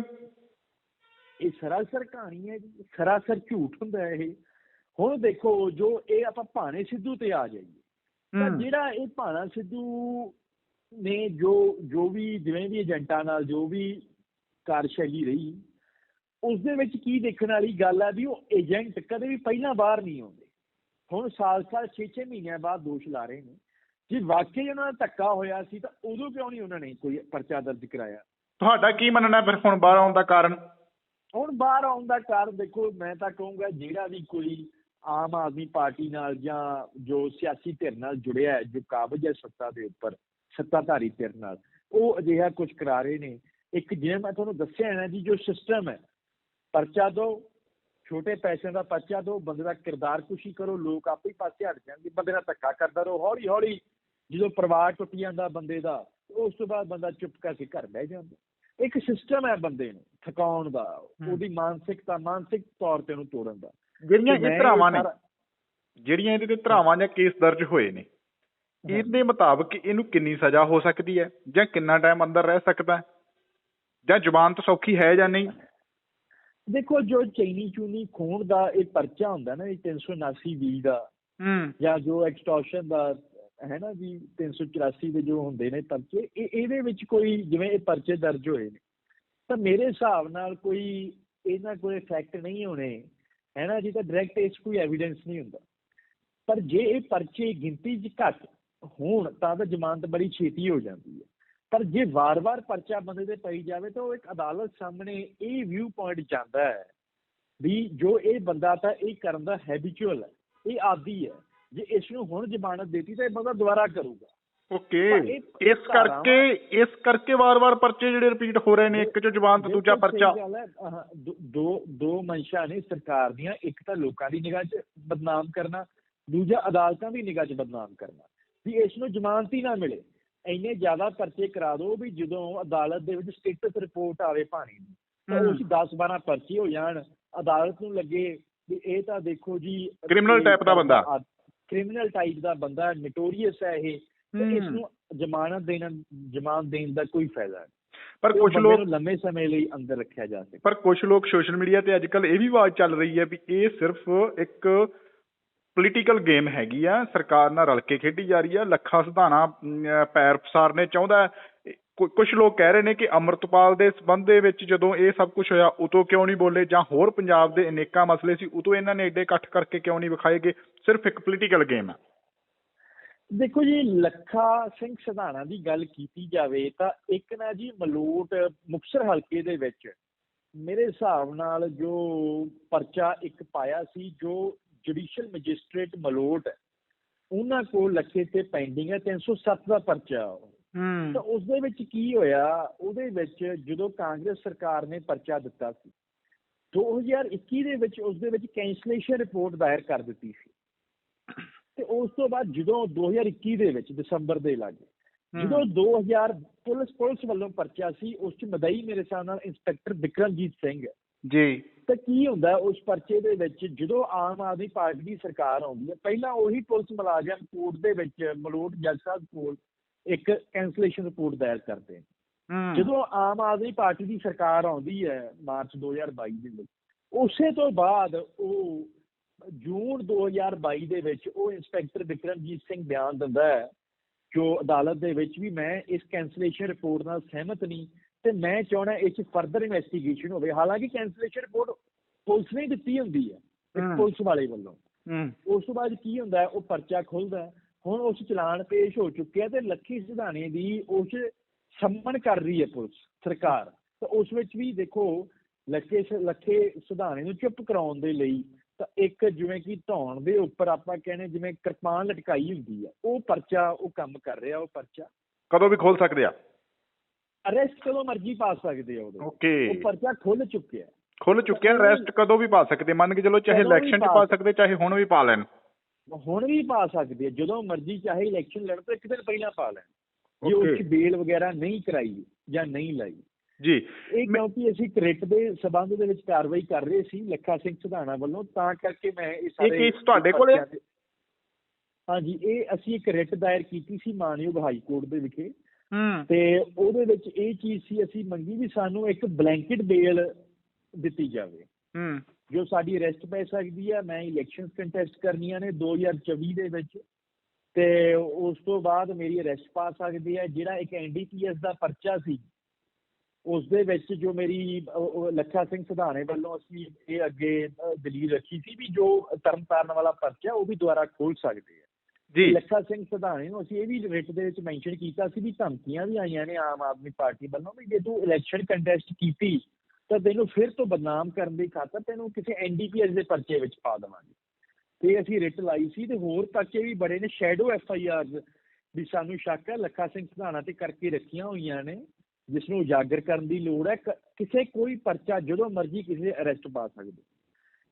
Speaker 2: ਇਹ ਸਰਾਸਰ ਕਹਾਣੀ ਹੈ ਜੀ। ਸਰਾਸਰ ਝੂਠ ਹੁੰਦਾ ਇਹ। ਹੁਣ ਦੇਖੋ ਜੋ ਇਹ ਆਪਾਂ ਭਾਣੇ ਸਿੱਧੂ ਤੇ ਆ ਜਾਈਏ। ਤਾਂ ਜਿਹੜਾ ਇਹ ਭਾਣਾ ਸਿੱਧੂ ਨੇ ਜੋ ਜੋ ਵੀ ਜਿਵੇਂ ਵੀ ਏਜੰਟਾਂ ਨਾਲ ਜੋ ਵੀ ਕਾਰਸ਼ੈਲੀ ਰਹੀ ਉਸ ਦੇ ਵਿੱਚ ਕੀ ਦੇਖਣ ਵਾਲੀ ਗੱਲ ਆ ਵੀ ਉਹ ਏਜੰਟ ਕਦੇ ਵੀ ਪਹਿਲਾਂ ਬਾਹਰ ਨਹੀਂ ਆਉਂਦੇ। ਹੁਣ ਸਾਲ-ਸਾਲ 6-6 ਮਹੀਨਿਆਂ ਬਾਅਦ ਦੋਸ਼ ਲਾ ਰਹੇ ਨੇ। ਜੇ ਵਾਕਈ ਉਹਨਾਂ ਦਾ ਧੱਕਾ ਹੋਇਆ ਸੀ ਤਾਂ ਉਦੋਂ ਕਿਉਂ ਨਹੀਂ ਉਹਨਾਂ ਨੇ ਕੋਈ ਪਰਚਾ ਦਰਜ ਕਰਾਇਆ?
Speaker 1: ਤੁਹਾਡਾ ਕੀ ਮੰਨਣਾ ਫਿਰ ਹੁਣ ਬਾਹਰ ਆਉਣ ਦਾ ਕਾਰਨ?
Speaker 2: ਹੁਣ ਬਾਹਰ ਆਉਣ ਦਾ ਕਾਰਨ ਦੇਖੋ ਮੈਂ ਤਾਂ ਕਹੂੰਗਾ ਜਿਹੜਾ ਵੀ ਕੋਈ ਆਮ ਆਦਮੀ ਪਾਰਟੀ ਨਾਲ ਜਾਂ ਜੋ ਸਿਆਸੀ ਧਿਰ ਨਾਲ ਜੁੜਿਆ ਹੈ ਜੋ ਕਾਬਜ ਹੈ ਸੱਤਾ ਦੇ ਉੱਪਰ ਸੱਤਾਧਾਰੀ ਧਿਰ ਨਾਲ ਉਹ ਅਜਿਹਾ ਕੁਝ ਕਰਾ ਰਹੇ ਨੇ। ਇੱਕ ਜਿਵੇਂ ਮੈਂ ਤੁਹਾਨੂੰ ਦੱਸਿਆ ਹੈ ਨਾ ਜੀ ਜੋ ਸਿਸਟਮ ਹੈ ਪਰਚਾ ਦੋ ਛੋਟੇ ਪੈਸਿਆਂ ਦਾ ਪਰਚਾ ਦੋ ਬੰਦੇ ਦਾ ਕਿਰਦਾਰ ਕੁਸ਼ੀ ਕਰੋ ਲੋਕ ਆਪੇ ਹੀ ਪਾਸੇ ਹਟ ਜਾਣਗੇ ਬੰਦੇ ਨਾਲ ਧੱਕਾ ਕਰਦਾ ਰਹੋ ਹੌਲੀ ਹੌਲੀ ਜਦੋਂ ਪਰਿਵਾਰ ਟੁੱਟ ਜਾਂਦਾ ਬੰਦੇ ਦਾ ਉਸ ਤੋਂ ਬਾਅਦ ਬੰਦਾ ਚੁੱਪ ਕਰਕੇ ਘਰ ਬਹਿ ਜਾਂਦਾ। ਇੱਕ ਸਿਸਟਮ ਹੈ ਬੰਦੇ ਨੂੰ ਥਕਾਉਣ ਦਾ ਉਹਦੀ ਮਾਨਸਿਕਤਾ ਮਾਨਸਿਕ ਤੌਰ ਤੇ ਉਹਨੂੰ ਤੋੜਨ ਦਾ।
Speaker 1: ਜਿਹੜੀਆਂ ਇਹ ਧਰਾਵਾਂ ਨੇ ਜਿਹੜੀਆਂ ਇਹਦੇ ਤੇ ਧਰਾਵਾਂ ਜਾਂ ਕੇਸ ਦਰਜ ਹੋਏ ਨੇ ਇਹਦੇ ਮੁਤਾਬਕ ਇਹਨੂੰ ਕਿੰਨੀ ਸਜ਼ਾ ਹੋ ਸਕਦੀ ਹੈ? ਜਾਂ ਕਿੰਨਾ ਟਾਈਮ ਅੰਦਰ ਰਹਿ ਸਕਦਾ ਹੈ? ਜਾਂ ਜ਼ੁਬਾਨ ਤੋਂ ਸੌਖੀ ਹੈ ਜਾਂ ਨਹੀਂ?
Speaker 2: ਦੇਖੋ ਜੋ ਚੈਨੀ ਚੂਨੀ ਖੋਣ ਦਾ ਇਹ ਪਰਚਾ ਹੁੰਦਾ ਨਾ ਇਹ 379 ਬੀ ਦਾ
Speaker 1: ਹੂੰ।
Speaker 2: ਜਾਂ ਜੋ ਐਕਸਟੋਰਸ਼ਨ ਦਾ ਹੈ ਨਾ ਜੀ 384 ਦੇ ਜੋ ਹੁੰਦੇ ਨੇ ਪਰਚੇ ਇਹ ਇਹਦੇ ਵਿੱਚ ਕੋਈ ਜਿਵੇਂ ਇਹ ਪਰਚੇ ਦਰਜ ਹੋਏ ਨੇ ਤਾਂ ਮੇਰੇ ਹਿਸਾਬ ਨਾਲ ਕੋਈ ਇਹਨਾਂ ਕੋਈ ਇਫੈਕਟ ਨਹੀਂ ਹੋਣੇ ਹੈ ਨਾ ਜੀ ਤਾਂ ਡਾਇਰੈਕਟ ਇਸ ਕੋਈ ਐਵੀਡੈਂਸ ਨਹੀਂ ਹੁੰਦਾ। ਪਰ ਜੇ ਇਹ ਪਰਚੇ ਗਿਣਤੀ 'ਚ ਘੱਟ ਹੋਣ ਤਾਂ ਤਾਂ ਜ਼ਮਾਨਤ ਬੜੀ ਛੇਤੀ ਹੋ ਜਾਂਦੀ ਹੈ। ਪਰ ਜੇ ਵਾਰ-ਵਾਰ ਪਰਚਾ ਬੰਦੇ ਦੇ ਪਈ ਜਾਵੇ ਤਾਂ ਉਹ ਇੱਕ ਅਦਾਲਤ ਸਾਹਮਣੇ ਇਹ ਵਿਊ ਪੁਆਇੰਟ ਜਾਂਦਾ ਹੈ ਵੀ ਜੋ ਇਹ ਬੰਦਾ ਤਾਂ ਇਹ ਕਰਨ ਦਾ ਹੈਬਿਚੁਅਲ ਹੈ ਇਹ ਆਦੀ ਹੈ। ਜੇ ਇਸ ਨੂੰ ਹੁਣ ਜ਼ਮਾਨਤ ਦਿੱਤੀ ਤਾਂ ਇਹ ਬੰਦਾ ਦੁਬਾਰਾ ਕਰੂਗਾ।
Speaker 1: ਓਕੇ
Speaker 2: ਤਾਂ
Speaker 1: ਇਸ ਕਰਕੇ ਇਸ ਕਰਕੇ ਵਾਰ-ਵਾਰ ਪਰਚੇ ਜਿਹੜੇ ਰਿਪੀਟ ਹੋ ਰਹੇ ਨੇ ਇੱਕ ਚ ਜ਼ਬਾਨਤ ਦੂਜਾ
Speaker 2: ਬਿਲਕੁਲ
Speaker 1: ਪਰਚਾ।
Speaker 2: ਦੋ ਦੋ ਮਨਸ਼ਾ ਨੇ ਸਰਕਾਰ ਦੀਆਂ ਇੱਕ ਤਾਂ ਲੋਕਾਂ ਦੀ ਨਿਗਾਹ 'ਚ ਬਦਨਾਮ ਕਰਨਾ ਦੂਜਾ ਅਦਾਲਤਾਂ ਦੀ ਨਿਗਾਹ 'ਚ ਬਦਨਾਮ ਕਰਨਾ। ਵੀ ਇਸ ਨੂੰ ਜ਼ਮਾਨਤ ਹੀ ਨਾ ਮਿਲੇ। ਇੰਨੇ ਜ਼ਿਆਦਾ ਪਰਚੇ ਕਰਾ ਦਿਓ ਵੀ ਜਦੋਂ ਅਦਾਲਤ ਦੇ ਵਿੱਚ ਸਟੇਟਸ ਰਿਪੋਰਟ ਆਵੇ ਪਾਣੀ ਦੀ ਤਾਂ। ਉਸ 10 12 ਪਰਚੇ ਹੋ ਜਾਣ ਅਦਾਲਤ ਨੂੰ ਲੱਗੇ ਵੀ ਇਹ ਤਾਂ ਦੇਖੋ ਜੀ
Speaker 1: Criminal type ਦਾ ਬੰਦਾ।
Speaker 2: ਕ੍ਰਿਮੀਨਲ ਟਾਈਪ ਦਾ ਬੰਦਾ ਨੋਟੋਰੀਅਸ ਹੈ ਇਹ ਤੇ ਇਸ। ਨੂੰ ਜ਼ਮਾਨਤ ਦੇਣ ਜ਼ਮਾਨਤ ਦੇਣ ਦਾ ਕੋਈ ਫਾਇਦਾ ਨਹੀਂ
Speaker 1: ਪਰ ਕੁਝ ਲੋਕ
Speaker 2: ਲੰਮੇ ਸਮੇਂ ਲਈ ਅੰਦਰ ਰੱਖਿਆ ਜਾ ਸਕੇ
Speaker 1: ਪਰ ਕੁਝ ਲੋਕ ਸੋਸ਼ਲ ਮੀਡੀਆ ਤੇ ਅੱਜਕੱਲ ਇਹ ਵੀ ਆਵਾਜ਼ ਚੱਲ ਰਹੀ ਹੈ ਵੀ ਇਹ ਸਿਰਫ ਇੱਕ ਪੋਲੀਟੀਕਲ ਗੇਮ ਹੈਗੀ ਆ ਸਰਕਾਰ ਨਾਲ ਰਲ ਕੇ ਖੇਡੀ ਜਾ ਰਹੀ ਆ ਲੱਖਾ ਸਿਧਾਣਾ ਅਮ, ਪੈਰ ਪਸਾਰਨੇ ਚਾਹੁੰਦਾ ਹੈ। ਕੁਝ ਲੋਕ ਕਹਿ ਰਹੇ ਨੇ ਕਿ ਅਮਰਤਪਾਲ ਦੇ ਸਬੰਧ ਦੇ ਵਿੱਚ ਜਦੋਂ ਇਹ ਸਭ ਕੁਝ ਹੋਇਆ ਉਦੋਂ ਕਿਉਂ ਨਹੀਂ ਬੋਲੇ? ਜਾਂ ਹੋਰ ਪੰਜਾਬ ਦੇ ਅਨੇਕਾਂ ਮਸਲੇ ਸੀ ਉਦੋਂ ਇਹਨਾਂ ਨੇ ਏਡੇ ਇਕੱਠ ਕਰਕੇ ਕਿਉਂ ਨਹੀਂ ਵਿਖਾਏਗੇ ਸਿਰਫ ਇੱਕ ਪੋਲੀਟੀਕਲ ਗੇਮ ਹੈ।
Speaker 2: ਦੇਖੋ ਜੀ ਲੱਖਾ ਸਿੰਘ ਸਿਧਾਣਾ ਦੀ ਗੱਲ ਕੀਤੀ ਜਾਵੇ ਤਾਂ ਇੱਕ ਨਾ ਜੀ ਮਲੋਟ ਮੁਕਸਰ ਹਲਕੇ ਦੇ ਵਿੱਚ ਮੇਰੇ ਹਿਸਾਬ ਨਾਲ ਜੋ ਪਰਚਾ ਇੱਕ ਪਾਇਆ ਸੀ ਜੋ ਜੁਡੀਸ਼ੀਅਲ ਮੈਜਿਸਟ੍ਰੇਟ ਮਲੋਟ ਹੈ, ਉਹਨਾਂ ਕੋਲ ਲੱਖੇ ਤੇ ਪੈਂਡਿੰਗ ਹੈ 307 ਦਾ ਪਰਚਾ ਉਹ। ਤਾਂ
Speaker 1: ਹੂੰ
Speaker 2: ਉਸ ਦੇ ਵਿੱਚ ਕੀ ਹੋਇਆ ਉਹਦੇ ਵਿੱਚ ਜਦੋਂ ਕਾਂਗਰਸ ਸਰਕਾਰ ਨੇ ਪਰਚਾ ਦਿੱਤਾ ਸੀ 2021 ਦੇ ਵਿੱਚ ਉਸ ਦੇ ਵਿੱਚ ਕੈਂਸਲੇਸ਼ਨ ਰਿਪੋਰਟ ਦਾਇਰ ਕਰ ਦਿੱਤੀ ਸੀ। ਤੇ ਉਸ ਤੋਂ ਬਾਅਦ ਜਦੋਂ 2021 ਦੇ ਵਿੱਚ ਦਸੰਬਰ ਦੇ ਲਾਗੇ ਜਦੋਂ 2000 ਪੁਲਿਸ ਪੁਲਿਸ ਵੱਲੋਂ ਪਰਚਾ ਸੀ ਉਸ ਚ ਮਦਈ ਮੇਰੇ ਹਿਸਾਬ ਨਾਲ ਇੰਸਪੈਕਟਰ ਵਿਕਰਮਜੀਤ ਸਿੰਘ ਹੈ।
Speaker 1: ਜੀ।
Speaker 2: ਤਾਂ ਕੀ ਹੁੰਦਾ ਉਸ ਪਰਚੇ ਦੇ ਵਿੱਚ ਜਦੋਂ ਆਮ ਆਦਮੀ ਪਾਰਟੀ ਦੀ ਸਰਕਾਰ ਆਉਂਦੀ ਹੈ ਪਹਿਲਾਂ ਉਹੀ ਪੁਲਿਸ ਮੁਲਾਜ਼ਮ ਕੋਰਟ ਦੇ ਵਿੱਚ ਮਲੋਟ ਜੱਜ ਸਾਹਿਬ ਕੋਲ ਇੱਕ ਕੈਂਸਲੇਸ਼ਨ ਰਿਪੋਰਟ ਦਾਇਰ ਕਰਦੇ ਨੇ। ਜਦੋਂ ਆਮ ਆਦਮੀ ਪਾਰਟੀ ਦੀ ਸਰਕਾਰ ਆਉਂਦੀ ਹੈ ਮਾਰਚ 2022 ਦੇ ਵਿੱਚ ਉਸੇ ਤੋਂ ਬਾਅਦ ਉਹ ਜੂਨ 2022 ਦੇ ਵਿੱਚ ਉਹ ਇੰਸਪੈਕਟਰ ਵਿਕਰਮਜੀਤ ਸਿੰਘ ਬਿਆਨ ਦਿੰਦਾ ਹੈ ਜੋ ਅਦਾਲਤ ਦੇ ਵਿੱਚ ਵੀ ਮੈਂ ਇਸ ਕੈਂਸਲੇਸ਼ਨ ਰਿਪੋਰਟ ਨਾਲ ਸਹਿਮਤ ਨਹੀਂ ਤੇ ਮੈਂ ਚਾਹਣਾ ਇਹ 'ਚ ਫਰਦਰ ਇਨਵੈਸਟੀਗੇਸ਼ਨ ਹੋਵੇ। ਹਾਲਾਂਕਿ ਕੈਂਸਲੇਸ਼ਨ ਰਿਪੋਰਟ ਪੁਲਿਸ ਨੇ ਦਿੱਤੀ ਹੁੰਦੀ ਹੈ। ਪੁਲਿਸ ਵਾਲੇ ਵੱਲੋਂ।
Speaker 1: ਹੂੰ।
Speaker 2: ਉਸ ਤੋਂ ਬਾਅਦ ਕੀ ਹੁੰਦਾ ਹੈ, ਉਹ ਪਰਚਾ ਖੁੱਲਦਾ ਹੈ। ਹੁਣ ਉਸ ਚਲਾਨ ਪੇਸ਼ ਹੋ ਚੁੱਕਿਆ ਤੇ ਲੱਖੀ ਸਿਧਾਣੇ ਦੀ ਉਸ ਸੰਮਨ ਕਰ ਰਹੀ ਹੈ ਪੁਲਿਸ ਸਰਕਾਰ। ਤਾਂ ਉਸ ਵਿੱਚ ਵੀ ਦੇਖੋ ਲੱਖੇ ਲੱਖੇ ਸਿਧਾਣੇ ਨੂੰ ਚੁੱਪ ਕਰਾਉਣ ਦੇ ਲਈ ਤਾਂ ਇੱਕ ਜਿਵੇਂ ਕਿ ਧੌਣ ਦੇ ਉੱਪਰ ਆਪਾਂ ਕਹਿੰਦੇ ਜਿਵੇਂ ਕਿਰਪਾਨ ਲਟਕਾਈ ਹੁੰਦੀ ਆ ਉਹ ਪਰਚਾ ਉਹ ਕੰਮ ਕਰ ਰਿਹਾ ਉਹ ਪਰਚਾ।
Speaker 1: ਕਦੋਂ ਵੀ ਖੋਲ ਸਕਦੇ ਆ।
Speaker 2: ਅਰੈਸਟ ਕਦੋਂ ਮਰਜ਼ੀ ਪਾ ਸਕਦੇ ਆ ਉਹਦੇ।
Speaker 1: ਓਕੇ
Speaker 2: ਉਹ ਪਰਚਾ ਖੁੱਲ ਚੁੱਕਿਆ
Speaker 1: ਖੁੱਲ ਚੁੱਕਿਆ ਰੈਸਟ ਕਦੋਂ ਵੀ ਪਾ ਸਕਦੇ। ਮੰਨ ਕੇ ਚਲੋ ਚਾਹੇ ਇਲੈਕਸ਼ਨ 'ਚ
Speaker 2: ਪਾ
Speaker 1: ਸਕਦੇ। ਚਾਹੇ ਹੁਣ ਵੀ ਪਾ ਲੈਣ।
Speaker 2: ਹੁਣ ਵੀ ਪਾ ਸਕਦੇ ਆ ਜਦੋਂ ਮਰਜ਼ੀ ਚਾਹੇ ਇਲੈਕਸ਼ਨ ਲੜਨ ਤੋਂ ਇੱਕ ਦਿਨ ਪਹਿਲਾਂ ਪਾ ਲੈਣ। ਜੇ ਉਸ. 'ਚ ਬੇਲ ਵਗੈਰਾ ਨਹੀਂ ਕਰਾਈ ਜਾਂ ਨਹੀਂ ਲਾਈ।
Speaker 1: ਜੀ।
Speaker 2: ਇਹ ਕਿਉਂਕਿ ਅਸੀਂ ਕ੍ਰਿਟ ਦੇ ਸਬੰਧ ਦੇ ਵਿੱਚ ਕਾਰਵਾਈ ਕਰ ਰਹੇ ਸੀ ਲੱਖਾ ਸਿੰਘ ਸਿਧਾਣਾ ਵੱਲੋਂ ਤਾਂ ਕਰਕੇ ਮੈਂ ਇਹ ਸਾਰੇ
Speaker 1: case ਤੁਹਾਡੇ ਕੋਲੇ?
Speaker 2: ਦੇ- ਹਾਂਜੀ ਇਹ ਅਸੀਂ ਇੱਕ ਰਿਟ ਦਾਇਰ ਕੀਤੀ ਸੀ ਮਾਨਯੋਗ ਹਾਈ ਕੋਰਟ ਦੇ ਵਿਖੇ। ਤੇ ਉਹਦੇ ਵਿੱਚ ਇਹ ਚੀਜ਼ ਸੀ ਅਸੀਂ ਮੰਗੀ ਵੀ ਸਾਨੂੰ ਇੱਕ ਬਲੈਂਕਟ ਬੇਲ ਦਿੱਤੀ ਜਾਵੇ।
Speaker 1: ਹੂੰ।
Speaker 2: ਜੋ ਸਾਡੀ ਅਰੈਸਟ ਪੈ ਸਕਦੀ ਹੈ ਮੈਂ ਇਲੈਕਸ਼ਨਸ ਕੰਟੈਸਟ ਕਰਨੀਆਂ ਨੇ 2024 ਦੇ ਵਿੱਚ। ਤੇ ਉਸ ਤੋਂ ਬਾਅਦ ਮੇਰੀ ਅਰੈਸਟ ਪਾ ਸਕਦੀ ਹੈ ਜਿਹੜਾ ਇੱਕ ਐਨਡੀਪੀਐਸ ਦਾ ਪਰਚਾ ਸੀ। ਉਸ ਦੇ ਵਿੱਚ ਜੋ ਮੇਰੀ ਲੱਖਾ ਸਿੰਘ ਸਿਧਾਣੇ ਵੱਲੋਂ ਅਸੀਂ ਇਹ ਅੱਗੇ ਦਲੀਲ ਰੱਖੀ ਸੀ ਵੀ ਜੋ ਤਰਨ ਤਾਰਨ ਵਾਲਾ ਪਰਚਾ ਉਹ ਵੀ ਦੁਬਾਰਾ ਖੋਲ ਸਕਦੇ ਆ।
Speaker 1: ਜੀ।
Speaker 2: ਲੱਖਾ ਸਿੰਘ ਸਧਾਣੇ ਨੂੰ ਅਸੀਂ ਇਹ ਵੀ ਰਿਟ ਦੇ ਵਿੱਚ ਮੈਂਸ਼ਨ ਕੀਤਾ ਸੀ ਵੀ ਧਮਕੀਆਂ ਵੀ ਆਈਆਂ ਨੇ ਆਮ ਆਦਮੀ ਪਾਰਟੀ ਵੱਲੋਂ ਵੀ ਜੇ ਤੂੰ ਇਲੈਕਸ਼ਨ ਕੰਟੈਸਟ ਕੀਤੀ, ਤਾਂ ਤੈਨੂੰ ਫਿਰ ਤੋਂ ਬਦਨਾਮ ਕਰਨ ਦੀ ਖਾਤਰ ਤੈਨੂੰ ਕਿਸੇ ਐਨਡੀਪੀਐਸ ਦੇ ਪਰਚੇ ਵਿੱਚ ਪਾ ਦੇਵਾਂਗੇ। ਤੇ ਅਸੀਂ ਰਿਟ ਲਾਈ ਸੀ ਤੇ ਹੋਰ ਪਰਚੇ ਵੀ ਬੜੇ ਨੇ ਸ਼ੈਡੋ ਐਫ ਵੀ ਸਾਨੂੰ ਸ਼ੱਕ ਹੈ, ਲੱਖਾ ਸਿੰਘ ਸਧਾਣਾ ਤੇ ਕਰਕੇ ਰੱਖੀਆਂ ਹੋਈਆਂ ਨੇ ਜਿਸ ਨੂੰ ਉਜਾਗਰ ਕਰਨ ਦੀ ਲੋੜ ਹੈ ਕਿਸੇ ਕੋਈ ਪਰਚਾ ਜਦੋਂ ਮਰਜ਼ੀ ਕਿਸੇ ਅਰੈਸਟ ਪਾ ਸਕਦੇ।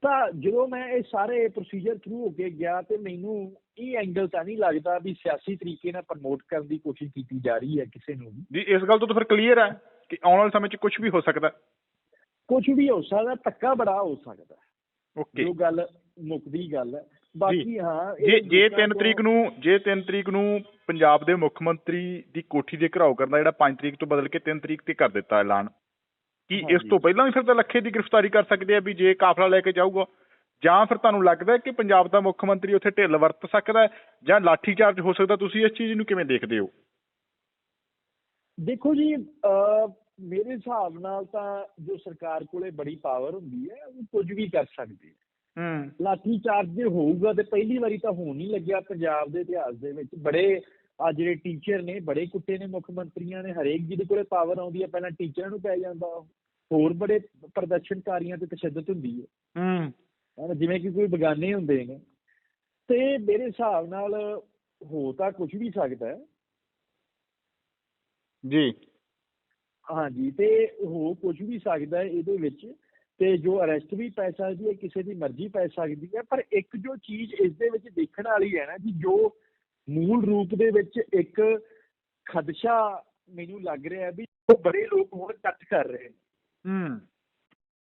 Speaker 2: ਤਾਂ ਜਦੋਂ ਮੈਂ ਇਹ ਸਾਰੇ ਪ੍ਰੋਸੀਜਰ ਥਰੂ ਹੋ ਕੇ ਗਿਆ ਤੇ ਮੈਨੂੰ ਇਹ ਐਂਗਲ ਤਾਂ ਨਹੀਂ ਲੱਗਦਾ ਵੀ ਸਿਆਸੀ ਤਰੀਕੇ ਨਾਲ ਪ੍ਰਮੋਟ ਕਰਨ ਦੀ ਕੋਸ਼ਿਸ਼ ਕੀਤੀ ਜਾ ਰਹੀ ਹੈ ਕਿਸੇ ਨੂੰ ਵੀ?
Speaker 1: ਜੀ ਇਸ ਗੱਲ ਤੋਂ ਤਾਂ ਫਿਰ ਕਲੀਅਰ ਹੈ ਕਿ ਆਉਣ ਵਾਲੇ ਸਮੇਂ 'ਚ ਕੁਝ ਵੀ ਹੋ ਸਕਦਾ।
Speaker 2: ਕੁਝ ਵੀ ਹੋ ਸਕਦਾ ਧੱਕਾ ਬੜਾ ਹੋ ਸਕਦਾ।
Speaker 1: ਓਕੇ
Speaker 2: ਜੋ ਗੱਲ ਮੁੱਕਦੀ ਗੱਲ ਹੈ। ਬਾਕੀ ਹਾਂ
Speaker 1: ਜੇ ਜੇ
Speaker 2: ਲੋਕਾਂ
Speaker 1: 3
Speaker 2: ਤੋਂ-
Speaker 1: ਤਰੀਕ ਨੂੰ ਜੇ 3 ਤਰੀਕ ਨੂੰ ਪੰਜਾਬ ਦੇ ਮੁੱਖ ਮੰਤਰੀ ਦੀ ਕੋਠੀ ਦੇ ਘਰਾਓ ਕਰਨ ਦਾ ਜਿਹੜਾ 5 ਤਰੀਕ ਤੋਂ ਬਦਲ ਕੇ 3 ਤਰੀਕ ਤੇ ਕਰ ਦਿੱਤਾ ਐਲਾਨ ਕੀ ਇਸ। ਤੋਂ ਪਹਿਲਾਂ ਵੀ ਫਿਰ ਤਾਂ ਲੱਖੇ ਦੀ ਗ੍ਰਿਫਤਾਰੀ ਕਰ ਸਕਦੇ ਆ ਵੀ ਜੇ ਕਾਫਲਾ ਲੈ ਕੇ ਜਾਊਗਾ ਜਾਂ ਫਿਰ ਤੁਹਾਨੂੰ ਲੱਗਦਾ ਕਿ ਪੰਜਾਬ ਦਾ ਮੁੱਖ ਮੰਤਰੀ ਉੱਥੇ ਢਿੱਲ ਵਰਤ ਸਕਦਾ ਜਾਂ ਲਾਠੀਚਾਰਜ ਹੋ ਸਕਦਾ ਤੁਸੀਂ ਇਸ ਚੀਜ਼ ਨੂੰ ਕਿਵੇਂ ਦੇਖਦੇ ਹੋ?
Speaker 2: ਦੇਖੋ ਜੀ ਮੇਰੇ ਹਿਸਾਬ ਨਾਲ ਤਾਂ ਜੋ ਸਰਕਾਰ ਕੋਲੇ ਬੜੀ ਪਾਵਰ ਹੁੰਦੀ ਹੈ ਉਹ ਕੁਝ ਵੀ ਕਰ ਸਕਦੀ ਹੈ।
Speaker 1: ਹੂੰ।
Speaker 2: ਲਾਠੀ ਚਾਰਜ ਜੇ ਹੋਊਗਾ ਤੇ ਪਹਿਲੀ ਵਾਰੀ ਤਾਂ ਹੋਣ ਨਹੀਂ ਲੱਗਿਆ ਪੰਜਾਬ ਦੇ ਇਤਿਹਾਸ ਦੇ ਵਿੱਚ। ਬੜੇ ਆ ਜਿਹੜੇ ਟੀਚਰ ਨੇ ਬੜੇ ਕੁੱਟੇ ਨੇ ਮੁੱਖ ਮੰਤਰੀਆਂ ਨੇ ਹਰੇਕ ਜਿਹਦੇ ਕੋਲੇ ਪਾਵਰ ਆਉਂਦੀ ਹੈ ਪਹਿਲਾਂ ਟੀਚਰਾਂ ਨੂੰ ਪੈ ਜਾਂਦਾ ਹੋਰ ਬੜੇ ਪ੍ਰਦਰਸ਼ਨਕਾਰੀਆਂ ਤੇ ਤਸ਼ੱਦਦ ਹੁੰਦੀ ਹੈ।
Speaker 1: ਹੂੰ।
Speaker 2: ਜਿਵੇਂ ਕਿ ਕੋਈ ਬਗਾਨੇ ਹੁੰਦੇ ਨੇ। ਤੇ ਮੇਰੇ ਹਿਸਾਬ ਨਾਲ ਹੋ ਤਾਂ ਕੁਝ ਵੀ ਸਕਦਾ ਹੈ।
Speaker 1: ਜੀ।
Speaker 2: ਹਾਂਜੀ ਤੇ ਹੋ ਕੁਝ ਵੀ ਸਕਦਾ ਹੈ ਇਹਦੇ ਵਿੱਚ। ਤੇ ਜੋ ਅਰੈਸਟ ਵੀ ਪੈ ਸਕਦੀ ਹੈ ਕਿਸੇ ਦੀ ਮਰਜ਼ੀ ਪੈ ਸਕਦੀ ਹੈ ਪਰ ਇੱਕ ਜੋ ਚੀਜ਼ ਇਸ ਦੇ ਵਿੱਚ ਦੇਖਣ ਵਾਲੀ ਹੈ ਨਾ ਜੀ ਜੋ ਮੂਲ ਰੂਪ ਦੇ ਵਿੱਚ ਇੱਕ ਖਦਸ਼ਾ ਮੈਨੂੰ ਲੱਗ ਰਿਹਾ ਹੈ ਵੀ ਉਹ ਬੜੇ ਲੋਕ ਹੁਣ ਇਕੱਠ ਕਰ ਰਹੇ ਨੇ।
Speaker 1: ਹੂੰ।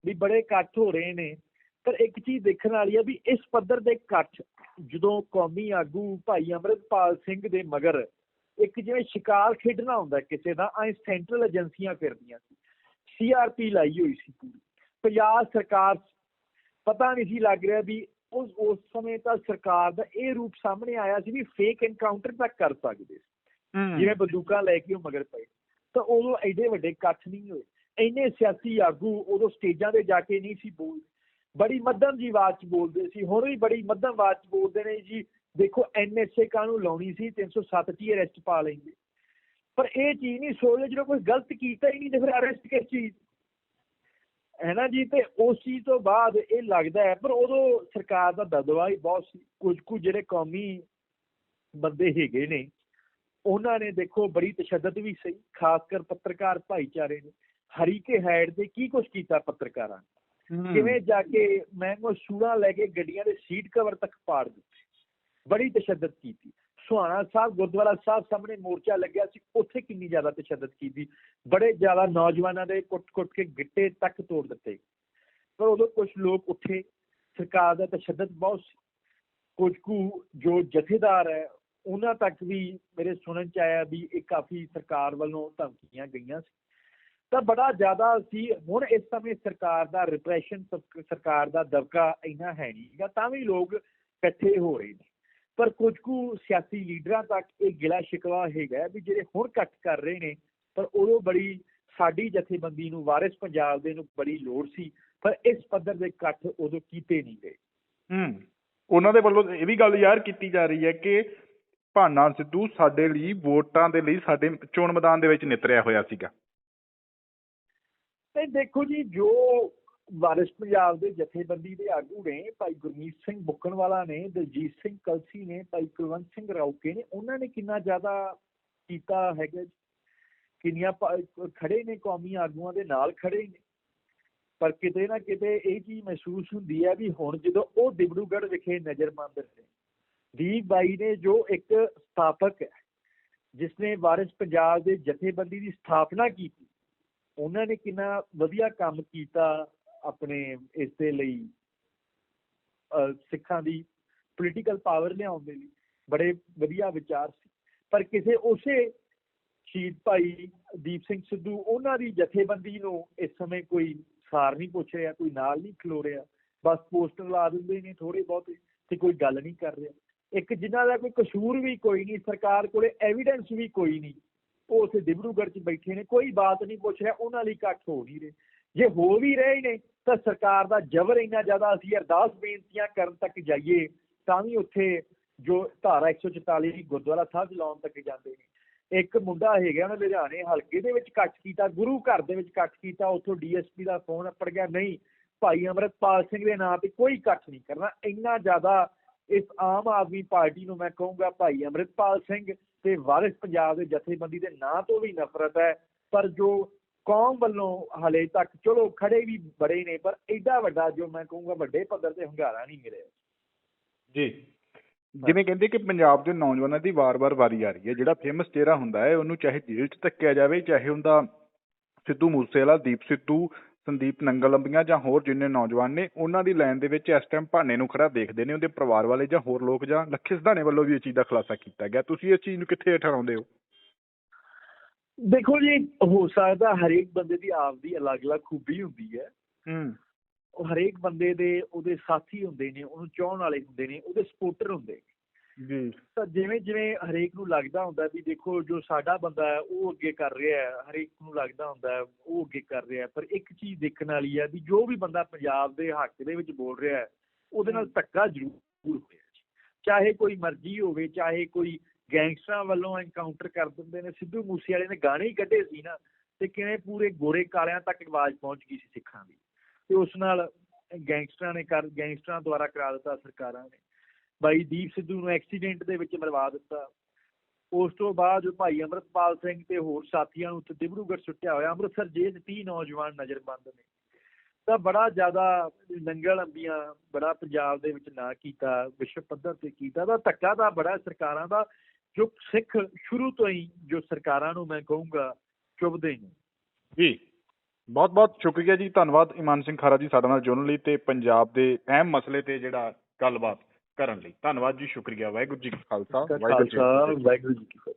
Speaker 2: ਵੀ ਬੜੇ ਇਕੱਠ ਹੋ ਰਹੇ ਨੇ। ਪਰ ਇੱਕ ਚੀਜ਼ ਦੇਖਣ ਵਾਲੀ ਹੈ ਵੀ ਇਸ ਪੱਧਰ ਦੇ ਇਕੱਠ ਜਦੋਂ ਕੌਮੀ ਆਗੂ ਭਾਈ ਅਮਰਿਤਪਾਲ ਸਿੰਘ ਦੇ ਮਗਰ ਇੱਕ ਜਿਵੇਂ ਸ਼ਿਕਾਰ ਖੇਡਣਾ ਹੁੰਦਾ ਕਿਸੇ ਦਾ ਐ ਸੈਂਟਰਲ ਏਜੰਸੀਆਂ ਫਿਰਦੀਆਂ ਸੀ। ਸੀਆਰਪੀ ਲਾਈ ਹੋਈ ਸੀ ਪੂਰੀ। ਪੰਜਾਬ ਸਰਕਾਰ ਪਤਾ ਨਹੀਂ ਸੀ ਲੱਗ ਰਿਹਾ ਵੀ ਉਸ ਉਸ ਸਮੇਂ ਤਾਂ ਸਰਕਾਰ ਦਾ ਇਹ ਰੂਪ ਸਾਹਮਣੇ ਆਇਆ ਸੀ ਵੀ ਫੇਕ ਐਨਕਾਊਂਟਰ ਤੱਕ ਕਰ ਸਕਦੇ ਸੀ। ਜਿਵੇਂ ਬੰਦੂਕਾਂ ਲੈ ਕੇ ਉਹ ਮਗਰ ਪਏ। ਤਾਂ ਉਦੋਂ ਐਡੇ ਵੱਡੇ ਇਕੱਠ ਨਹੀਂ ਹੋਏ। ਇੰਨੇ ਸਿਆਸੀ ਆਗੂ ਉਦੋਂ ਸਟੇਜਾਂ ਤੇ ਜਾ ਕੇ ਨਹੀਂ ਸੀ ਬੋਲਦੇ। ਬੜੀ ਮੱਧਮ ਜੀ ਆਵਾਜ਼ 'ਚ ਬੋਲਦੇ ਸੀ, ਹੁਣ ਵੀ ਬੜੀ ਮੱਧਮ ਆਵਾਜ਼ 'ਚ ਬੋਲਦੇ ਨੇ ਜੀ। ਦੇਖੋ ਐਨਐਸਏ ਕਾਨੂੰ ਲਾਉਣੀ ਸੀ 307 'ਚ ਹੀ ਅਰੈਸਟ ਪਾ ਲੈਂਦੇ। ਪਰ ਇਹ ਚੀਜ਼ ਨਹੀਂ ਸੋਚਦੇ ਜਦੋਂ ਕੋਈ ਗਲਤ ਕੀਤਾ ਹੀ ਨਹੀਂ ਤੇ ਫਿਰ ਅਰੈਸਟ ਕਿਸ ਚੀਜ਼ ਹੈ ਨਾ ਜੀ? ਤੇ ਉਸ ਚੀਜ਼ ਤੋਂ ਬਾਅਦ ਇਹ ਲੱਗਦਾ ਹੈ, ਪਰ ਉਦੋਂ ਸਰਕਾਰ ਦਾ ਦਬਦਬਾ ਹੀ ਬਹੁਤ ਸੀ। ਕੁਝ ਕੁ ਜਿਹੜੇ ਕੌਮੀ ਬੰਦੇ ਹੈਗੇ ਨੇ, ਉਹਨਾਂ ਨੇ ਦੇਖੋ, ਬੜੀ ਤਸ਼ੱਦਦ ਵੀ ਸਹੀ, ਖਾਸ ਕਰ ਪੱਤਰਕਾਰ ਭਾਈਚਾਰੇ ਨੇ। ਹਰੀਕੇ ਹੈਡ ਤੇ ਕੀ ਕੁਝ ਕੀਤਾ ਪੱਤਰਕਾਰਾਂ ਨੇ? ਕਿਵੇਂ ਜਾ ਕੇ ਮੈਂਗੋ ਸੂੜਾ ਲੈ ਕੇ ਗੱਡੀਆਂ ਦੇ ਸੀਟ ਕਵਰ ਤੱਕ ਪਾੜ ਦਿੱਤੇ। ਬੜੀ ਤਸ਼ੱਦਦ ਕੀਤੀ। ਸੁਹਾਣਾ ਸਾਹਿਬ, ਗੁਰਦੁਆਰਾ ਸਾਹਿਬ ਸਾਹਮਣੇ ਮੋਰਚਾ ਲੱਗਿਆ ਸੀ, ਉੱਥੇ ਕਿੰਨੀ ਜ਼ਿਆਦਾ ਤਸ਼ੱਦਦ ਕੀਤੀ। ਬੜੇ ਜ਼ਿਆਦਾ ਨੌਜਵਾਨਾਂ ਦੇ ਕੁੱਟ-ਕੁੱਟ ਕੇ ਗਿੱਟੇ ਤੱਕ ਤੋੜ ਦਿੱਤੇ। ਪਰ ਉਦੋਂ ਕੁਝ ਲੋਕ ਉੱਠੇ। ਸਰਕਾਰ ਦਾ ਤਸ਼ੱਦਦ ਬਹੁਤ ਸੀ। ਕੁਝ ਕੁ ਜੋ ਜਥੇਦਾਰ ਹੈ, ਉਹਨਾਂ ਤੱਕ ਵੀ ਮੇਰੇ ਸੁਣਨ ਚ ਆਇਆ ਵੀ ਇਹ ਕਾਫੀ ਸਰਕਾਰ ਵੱਲੋਂ ਧਮਕੀਆਂ ਗਈਆਂ ਸੀ। ਤਾਂ ਬੜਾ ਜ਼ਿਆਦਾ ਸੀ। ਹੁਣ ਇਸ ਸਮੇਂ ਸਰਕਾਰ ਦਾ ਰਿਪਰੈਸ਼ਨ ਸਰਕਾਰ ਦਾ ਦਬਕਾ ਇੰਨਾ ਹੈ ਨਹੀਂਗਾ ਤਾਂ ਵੀ ਲੋਕ ਇਕੱਠੇ ਹੋ ਰਹੇ ਨੇ। ਪਰ ਕੁਝ ਕੁ ਸਿਆਸੀ ਲੀਡਰਾਂ ਤੱਕ ਇਹ ਗਿਲਾ ਸ਼ਿਕਵਾ ਹੈਗਾ ਵੀ ਜਿਹੜੇ ਹੁਣ ਇਕੱਠ ਕਰ ਰਹੇ ਨੇ, ਪਰ ਉਦੋਂ ਬੜੀ ਸਾਡੀ ਜਥੇਬੰਦੀ ਨੂੰ, ਵਾਰਿਸ ਪੰਜਾਬ ਦੇ ਨੂੰ ਬੜੀ ਲੋੜ ਸੀ, ਪਰ ਇਸ ਪੱਧਰ ਦੇ ਇਕੱਠ ਉਦੋਂ ਕੀਤੇ ਨਹੀਂ ਗਏ।
Speaker 1: ਹੂੰ, ਉਹਨਾਂ ਦੇ ਵੱਲੋਂ ਇਹ ਵੀ ਗੱਲ ਯਾਰ ਕੀਤੀ ਜਾ ਰਹੀ ਹੈ ਕਿ ਭਾਨਾ ਸਿੱਧੂ ਸਾਡੇ ਲਈ ਵੋਟਾਂ ਦੇ ਲਈ ਸਾਡੇ ਚੋਣ ਮੈਦਾਨ ਦੇ ਵਿੱਚ ਨਿਤਰਿਆ ਹੋਇਆ ਸੀਗਾ।
Speaker 2: ਤੇ ਦੇਖੋ ਜੀ, ਜੋ ਵਾਰਿਸ ਪੰਜਾਬ ਦੇ ਜਥੇਬੰਦੀ ਦੇ ਆਗੂ ਨੇ, ਭਾਈ ਗੁਰਮੀਤ ਸਿੰਘ ਬੁੱਕਣਵਾਲਾ ਨੇ, ਦਲਜੀਤ ਸਿੰਘ ਕਲਸੀ ਨੇ, ਭਾਈ ਕੁਲਵੰਤ ਸਿੰਘ ਰਾਉਕੇ ਨੇ, ਉਹਨਾਂ ਨੇ ਕਿੰਨਾ ਜ਼ਿਆਦਾ ਕੀਤਾ ਹੈਗਾ ਕਿੰਨੀਆਂ ਖੜੇ ਨੇ ਕੌਮੀ ਆਗੂਆਂ ਦੇ ਨਾਲ ਖੜੇ ਨੇ। ਪਰ ਕਿਤੇ ਨਾ ਕਿਤੇ ਇਹ ਚੀਜ਼ ਮਹਿਸੂਸ ਹੁੰਦੀ ਹੈ ਵੀ ਹੁਣ ਜਦੋਂ ਉਹ ਦਿਬੜੂਗੜ੍ਹ ਵਿਖੇ ਨਜ਼ਰਬੰਦ ਨੇ ਦੀਪ ਬਾਈ ਨੇ ਜੋ ਇੱਕ ਸਥਾਪਕ ਹੈ ਜਿਸਨੇ ਵਾਰਿਸ ਪੰਜਾਬ ਦੇ ਜਥੇਬੰਦੀ ਦੀ ਸਥਾਪਨਾ ਕੀਤੀ ਉਹਨਾਂ ਨੇ ਕਿੰਨਾ ਵਧੀਆ ਕੰਮ ਕੀਤਾ ਆਪਣੇ ਇਸ ਦੇ ਲਈ ਸਿੱਖਾਂ ਦੀ ਪੋਲੀਟੀਕਲ ਪਾਵਰ ਲਿਆਉਣ ਦੇ ਲਈ, ਬੜੇ ਵਧੀਆ ਵਿਚਾਰ ਸੀ। ਪਰ ਕਿਸੇ ਉਸੇ ਸ਼ਹੀਦ ਭਾਈ ਦੀਪ ਸਿੰਘ ਸਿੱਧੂ, ਉਹਨਾਂ ਦੀ ਜਥੇਬੰਦੀ ਨੂੰ ਇਸ ਸਮੇਂ ਕੋਈ ਸਾਰ ਨਹੀਂ ਪੁੱਛ ਰਿਹਾ, ਕੋਈ ਨਾਲ ਨਹੀਂ ਖਲੋ ਰਿਹਾ। ਬਸ ਪੋਸਟਰ ਲਾ ਦਿੰਦੇ ਨੇ ਥੋੜੇ ਬਹੁਤੇ ਤੇ ਕੋਈ ਗੱਲ ਨਹੀਂ ਕਰ ਰਿਹਾ। ਇੱਕ ਜਿਨ੍ਹਾਂ ਦਾ ਕੋਈ ਕਸੂਰ ਵੀ ਕੋਈ ਨਹੀਂ, ਸਰਕਾਰ ਕੋਲੇ ਐਵੀਡੈਂਸ ਵੀ ਕੋਈ ਨਹੀਂ। ਉਹ ਉੱਥੇ ਦਿਬੜੂਗੜ੍ਹ 'ਚ ਬੈਠੇ ਨੇ, ਕੋਈ ਬਾਤ ਨਹੀਂ ਪੁੱਛ ਰਿਹਾ, ਉਹਨਾਂ ਲਈ ਇਕੱਠ ਹੋ ਨਹੀਂ ਰਹੇ। ਜੇ ਹੋ ਵੀ ਰਹੇ ਨੇ, ਤਾਂ ਸਰਕਾਰ ਦਾ ਜ਼ਬਰ ਇੰਨਾ ਜ਼ਿਆਦਾ, ਅਸੀਂ ਅਰਦਾਸ ਬੇਨਤੀਆਂ ਕਰਨ ਤੱਕ ਜਾਈਏ, ਤਾਂ ਵੀ ਉੱਥੇ ਜੋ ਧਾਰਾ 144 ਗੁਰਦੁਆਰਾ ਸਾਹਿਬ ਲਾਉਣ ਤੱਕ ਜਾਂਦੇ ਨੇ। ਇੱਕ ਮੁੰਡਾ ਹੈਗਾ, ਉਹਨੇ ਲੁਧਿਆਣੇ ਹਲਕੇ ਦੇ ਵਿੱਚ ਇਕੱਠ ਕੀਤਾ, ਗੁਰੂ ਘਰ ਦੇ ਵਿੱਚ ਇਕੱਠ ਕੀਤਾ, ਉੱਥੋਂ ਡੀਐਸਪੀ ਦਾ ਫੋਨ ਅੱਪੜ ਗਿਆ, ਨਹੀਂ, ਭਾਈ ਅਮਰਤਪਾਲ ਸਿੰਘ ਦੇ ਨਾਂ ਤੇ ਕੋਈ ਇਕੱਠ ਨਹੀਂ ਕਰਨਾ, ਇੰਨਾ ਜ਼ਿਆਦਾ ਇਸ ਆਮ ਆਦਮੀ ਪਾਰਟੀ ਨੂੰ ਮੈਂ ਕਹੂੰਗਾ, ਭਾਈ ਅਮਰਿਤਪਾਲ ਸਿੰਘ ਤੇ ਵਾਰਿਸ ਪੰਜਾਬ ਦੇ ਜਥੇਬੰਦੀ ਦੇ ਨਾਂ ਤੋਂ ਵੀ ਨਫ਼ਰਤ ਹੈ ਪਰ ਜੋ ਕੌਮ ਵੱਲੋਂ ਹਲੇ ਤੱਕ ਚਲੋ ਖੜੇ ਵੀ ਬੜੇ ਨੇ ਪਰ ਐਡਾ ਵੱਡਾ ਜੋ ਮੈਂ ਕਹੂੰਗਾ ਵੱਡੇ ਪੱਧਰ ਤੇ ਹੰਗਾਰਾ ਨਹੀਂ ਮਿਲਿਆ।
Speaker 1: ਜੀ। ਜਿਵੇਂ ਕਹਿੰਦੇ ਕਿ ਪੰਜਾਬ ਦੇ ਨੌਜਵਾਨਾਂ ਦੀ ਵਾਰ-ਵਾਰ ਵਾਰੀ ਆ ਰਹੀ ਹੈ ਜਿਹੜਾ ਫੇਮਸ ਚਿਹਰਾ ਹੁੰਦਾ ਹੈ ਉਹਨੂੰ ਚਾਹੇ ਜੇਲ੍ਹ 'ਚ ਧੱਕਿਆ ਜਾਵੇ ਚਾਹੇ ਉਹਦਾ ਸਿੱਧੂ ਮੂਸੇਵਾਲਾ ਦੀਪ ਸਿੱਧੂ ਸੰਦੀਪ ਨੰਗਲੰਬੀਆਂ ਜਾਂ ਹੋਰ ਜਿੰਨੇ ਨੌਜਵਾਨ ਨੇ ਉਹਨਾਂ ਦੀ ਲਾਈਨ ਦੇ ਵਿੱਚ ਇਸ ਟਾਈਮ ਭਾਨੇ ਨੂੰ ਖੜਾ ਦੇਖਦੇ ਨੇ ਉਹਦੇ ਪਰਿਵਾਰ ਵਾਲੇ ਜਾਂ ਹੋਰ ਲੋਕ ਜਾਂ ਲੱਖੇ ਸਿਧਾਣੇ ਵੱਲੋਂ ਵੀ ਇਹ ਚੀਜ਼ ਦਾ ਖੁਲਾਸਾ ਕੀਤਾ ਗਿਆ। ਤੁਸੀਂ ਇਸ ਚੀਜ਼ ਨੂੰ ਕਿੱਥੇ ਠਹਿਰਾਉਂਦੇ ਹੋ?
Speaker 2: ਦੇਖੋ ਜੀ ਹੋ ਸਕਦਾ ਹਰੇਕ ਬੰਦੇ ਦੀ ਆਪਦੀ ਅਲੱਗ-ਅਲੱਗ ਖੂਬੀ ਹੁੰਦੀ ਹੈ।
Speaker 1: ਹੂੰ।
Speaker 2: ਉਹ ਹਰੇਕ ਬੰਦੇ ਦੇ ਉਹਦੇ ਸਾਥੀ ਹੁੰਦੇ ਨੇ ਉਹਨੂੰ ਚਾਹਣ ਵਾਲੇ ਹੁੰਦੇ ਨੇ ਉਹਦੇ ਸਪੋਰਟਰ ਹੁੰਦੇ ਨੇ।
Speaker 1: ਜੀ।
Speaker 2: ਤਾਂ ਜਿਵੇਂ ਜਿਵੇਂ ਹਰੇਕ ਨੂੰ ਲੱਗਦਾ ਹੁੰਦਾ ਵੀ ਦੇਖੋ ਜੋ ਸਾਡਾ ਬੰਦਾ ਹੈ ਉਹ ਅੱਗੇ ਕਰ ਰਿਹਾ ਹੈ ਹਰੇਕ ਨੂੰ ਲੱਗਦਾ ਹੁੰਦਾ ਹੈ ਉਹ ਅੱਗੇ ਕਰ ਰਿਹਾ ਪਰ ਇੱਕ ਚੀਜ਼ ਦੇਖਣ ਵਾਲੀ ਹੈ ਵੀ ਜੋ ਵੀ ਬੰਦਾ ਪੰਜਾਬ ਦੇ ਹੱਕ ਦੇ ਵਿੱਚ ਬੋਲ ਰਿਹਾ ਹੈ ਉਹਦੇ ਨਾਲ ਧੱਕਾ ਜ਼ਰੂਰ ਹੋਇਆ ਚਾਹੇ ਕੋਈ ਮਰਜ਼ੀ ਹੋਵੇ ਚਾਹੇ ਕੋਈ ਗੈਂਗਸਟਰਾਂ ਵੱਲੋਂ ਐਨਕਾਊਂਟਰ ਕਰ ਦਿੰਦੇ ਨੇ ਸਿੱਧੂ ਮੂਸੇਵਾਲੇ ਨੇ ਗਾਣੇ ਹੀ ਕੱਢੇ ਸੀ ਨਾ ਤੇ ਕਿਵੇਂ ਪੂਰੇ ਗੋਰੇ ਕਾਲਿਆਂ ਤੱਕ ਆਵਾਜ਼ ਪਹੁੰਚ ਗਈ ਸੀ ਸਿੱਖਾਂ ਦੀ। ਤੇ ਉਸ ਨਾਲ ਗੈਂਗਸਟਰਾਂ ਨੇ ਕਰ ਗੈਂਗਸਟਰਾਂ ਦੁਆਰਾ ਕਰਾ ਦਿੱਤਾ ਸਰਕਾਰਾਂ ਨੇ। ਬਾਈ ਦੀਪ ਸਿੱਧੂ ਨੂੰ ਐਕਸੀਡੈਂਟ ਦੇ ਵਿੱਚ ਮਰਵਾ ਦਿੱਤਾ। ਉਸ ਤੋਂ ਬਾਅਦ ਭਾਈ ਅਮਰਤਪਾਲ ਸਿੰਘ ਤੇ ਹੋਰ ਸਾਥੀਆਂ ਨੂੰ ਉੱਥੇ ਡਿਬਰੂਗੜ੍ਹ ਸੁੱਟਿਆ ਹੋਇਆ। ਅੰਮ੍ਰਿਤਸਰ ਜੇਲ੍ਹ 'ਚ 30 ਨੌਜਵਾਨ ਨਜ਼ਰਬੰਦ ਨੇ। ਤਾਂ ਬੜਾ ਜ਼ਿਆਦਾ ਨੰਗਲ ਅੰਬੀਆਂ, ਬੜਾ ਪੰਜਾਬ ਦੇ ਵਿੱਚ ਨਾ ਕੀਤਾ, ਵਿਸ਼ਵ ਪੱਧਰ ਤੇ ਕੀਤਾ। ਤਾਂ ਧੱਕਾ ਤਾਂ ਬੜਾ ਸਰਕਾਰਾਂ ਦਾ, ਜੋ ਸਿੱਖ ਸ਼ੁਰੂ ਤੋਂ ਹੀ ਜੋ ਸਰਕਾਰਾਂ ਨੂੰ ਮੈਂ ਕਹੂੰਗਾ, ਚੁੱਭਦੇ ਨੇ।
Speaker 1: ਜੀ ਬਹੁਤ ਬਹੁਤ ਸ਼ੁਕਰੀਆ ਜੀ। ਧੰਨਵਾਦ ਇਮਾਨ ਸਿੰਘ ਖਾਰਾ ਜੀ ਸਾਡੇ ਨਾਲ ਜੁੜਨ ਲਈ ਤੇ ਪੰਜਾਬ ਦੇ ਅਹਿਮ ਮਸਲੇ ਤੇ ਜਿਹੜਾ ਗੱਲਬਾਤ। ਕਰਨ ਲਈ। ਧੰਨਵਾਦ ਜੀ ਸ਼ੁਕਰੀਆ। ਵਾਹਿਗੁਰੂ ਜੀ ਕਾ
Speaker 2: ਖਾਲਸਾ ਵਾਹਿਗੁਰੂ ਜੀ ਕੀ ਫਤਿਹ।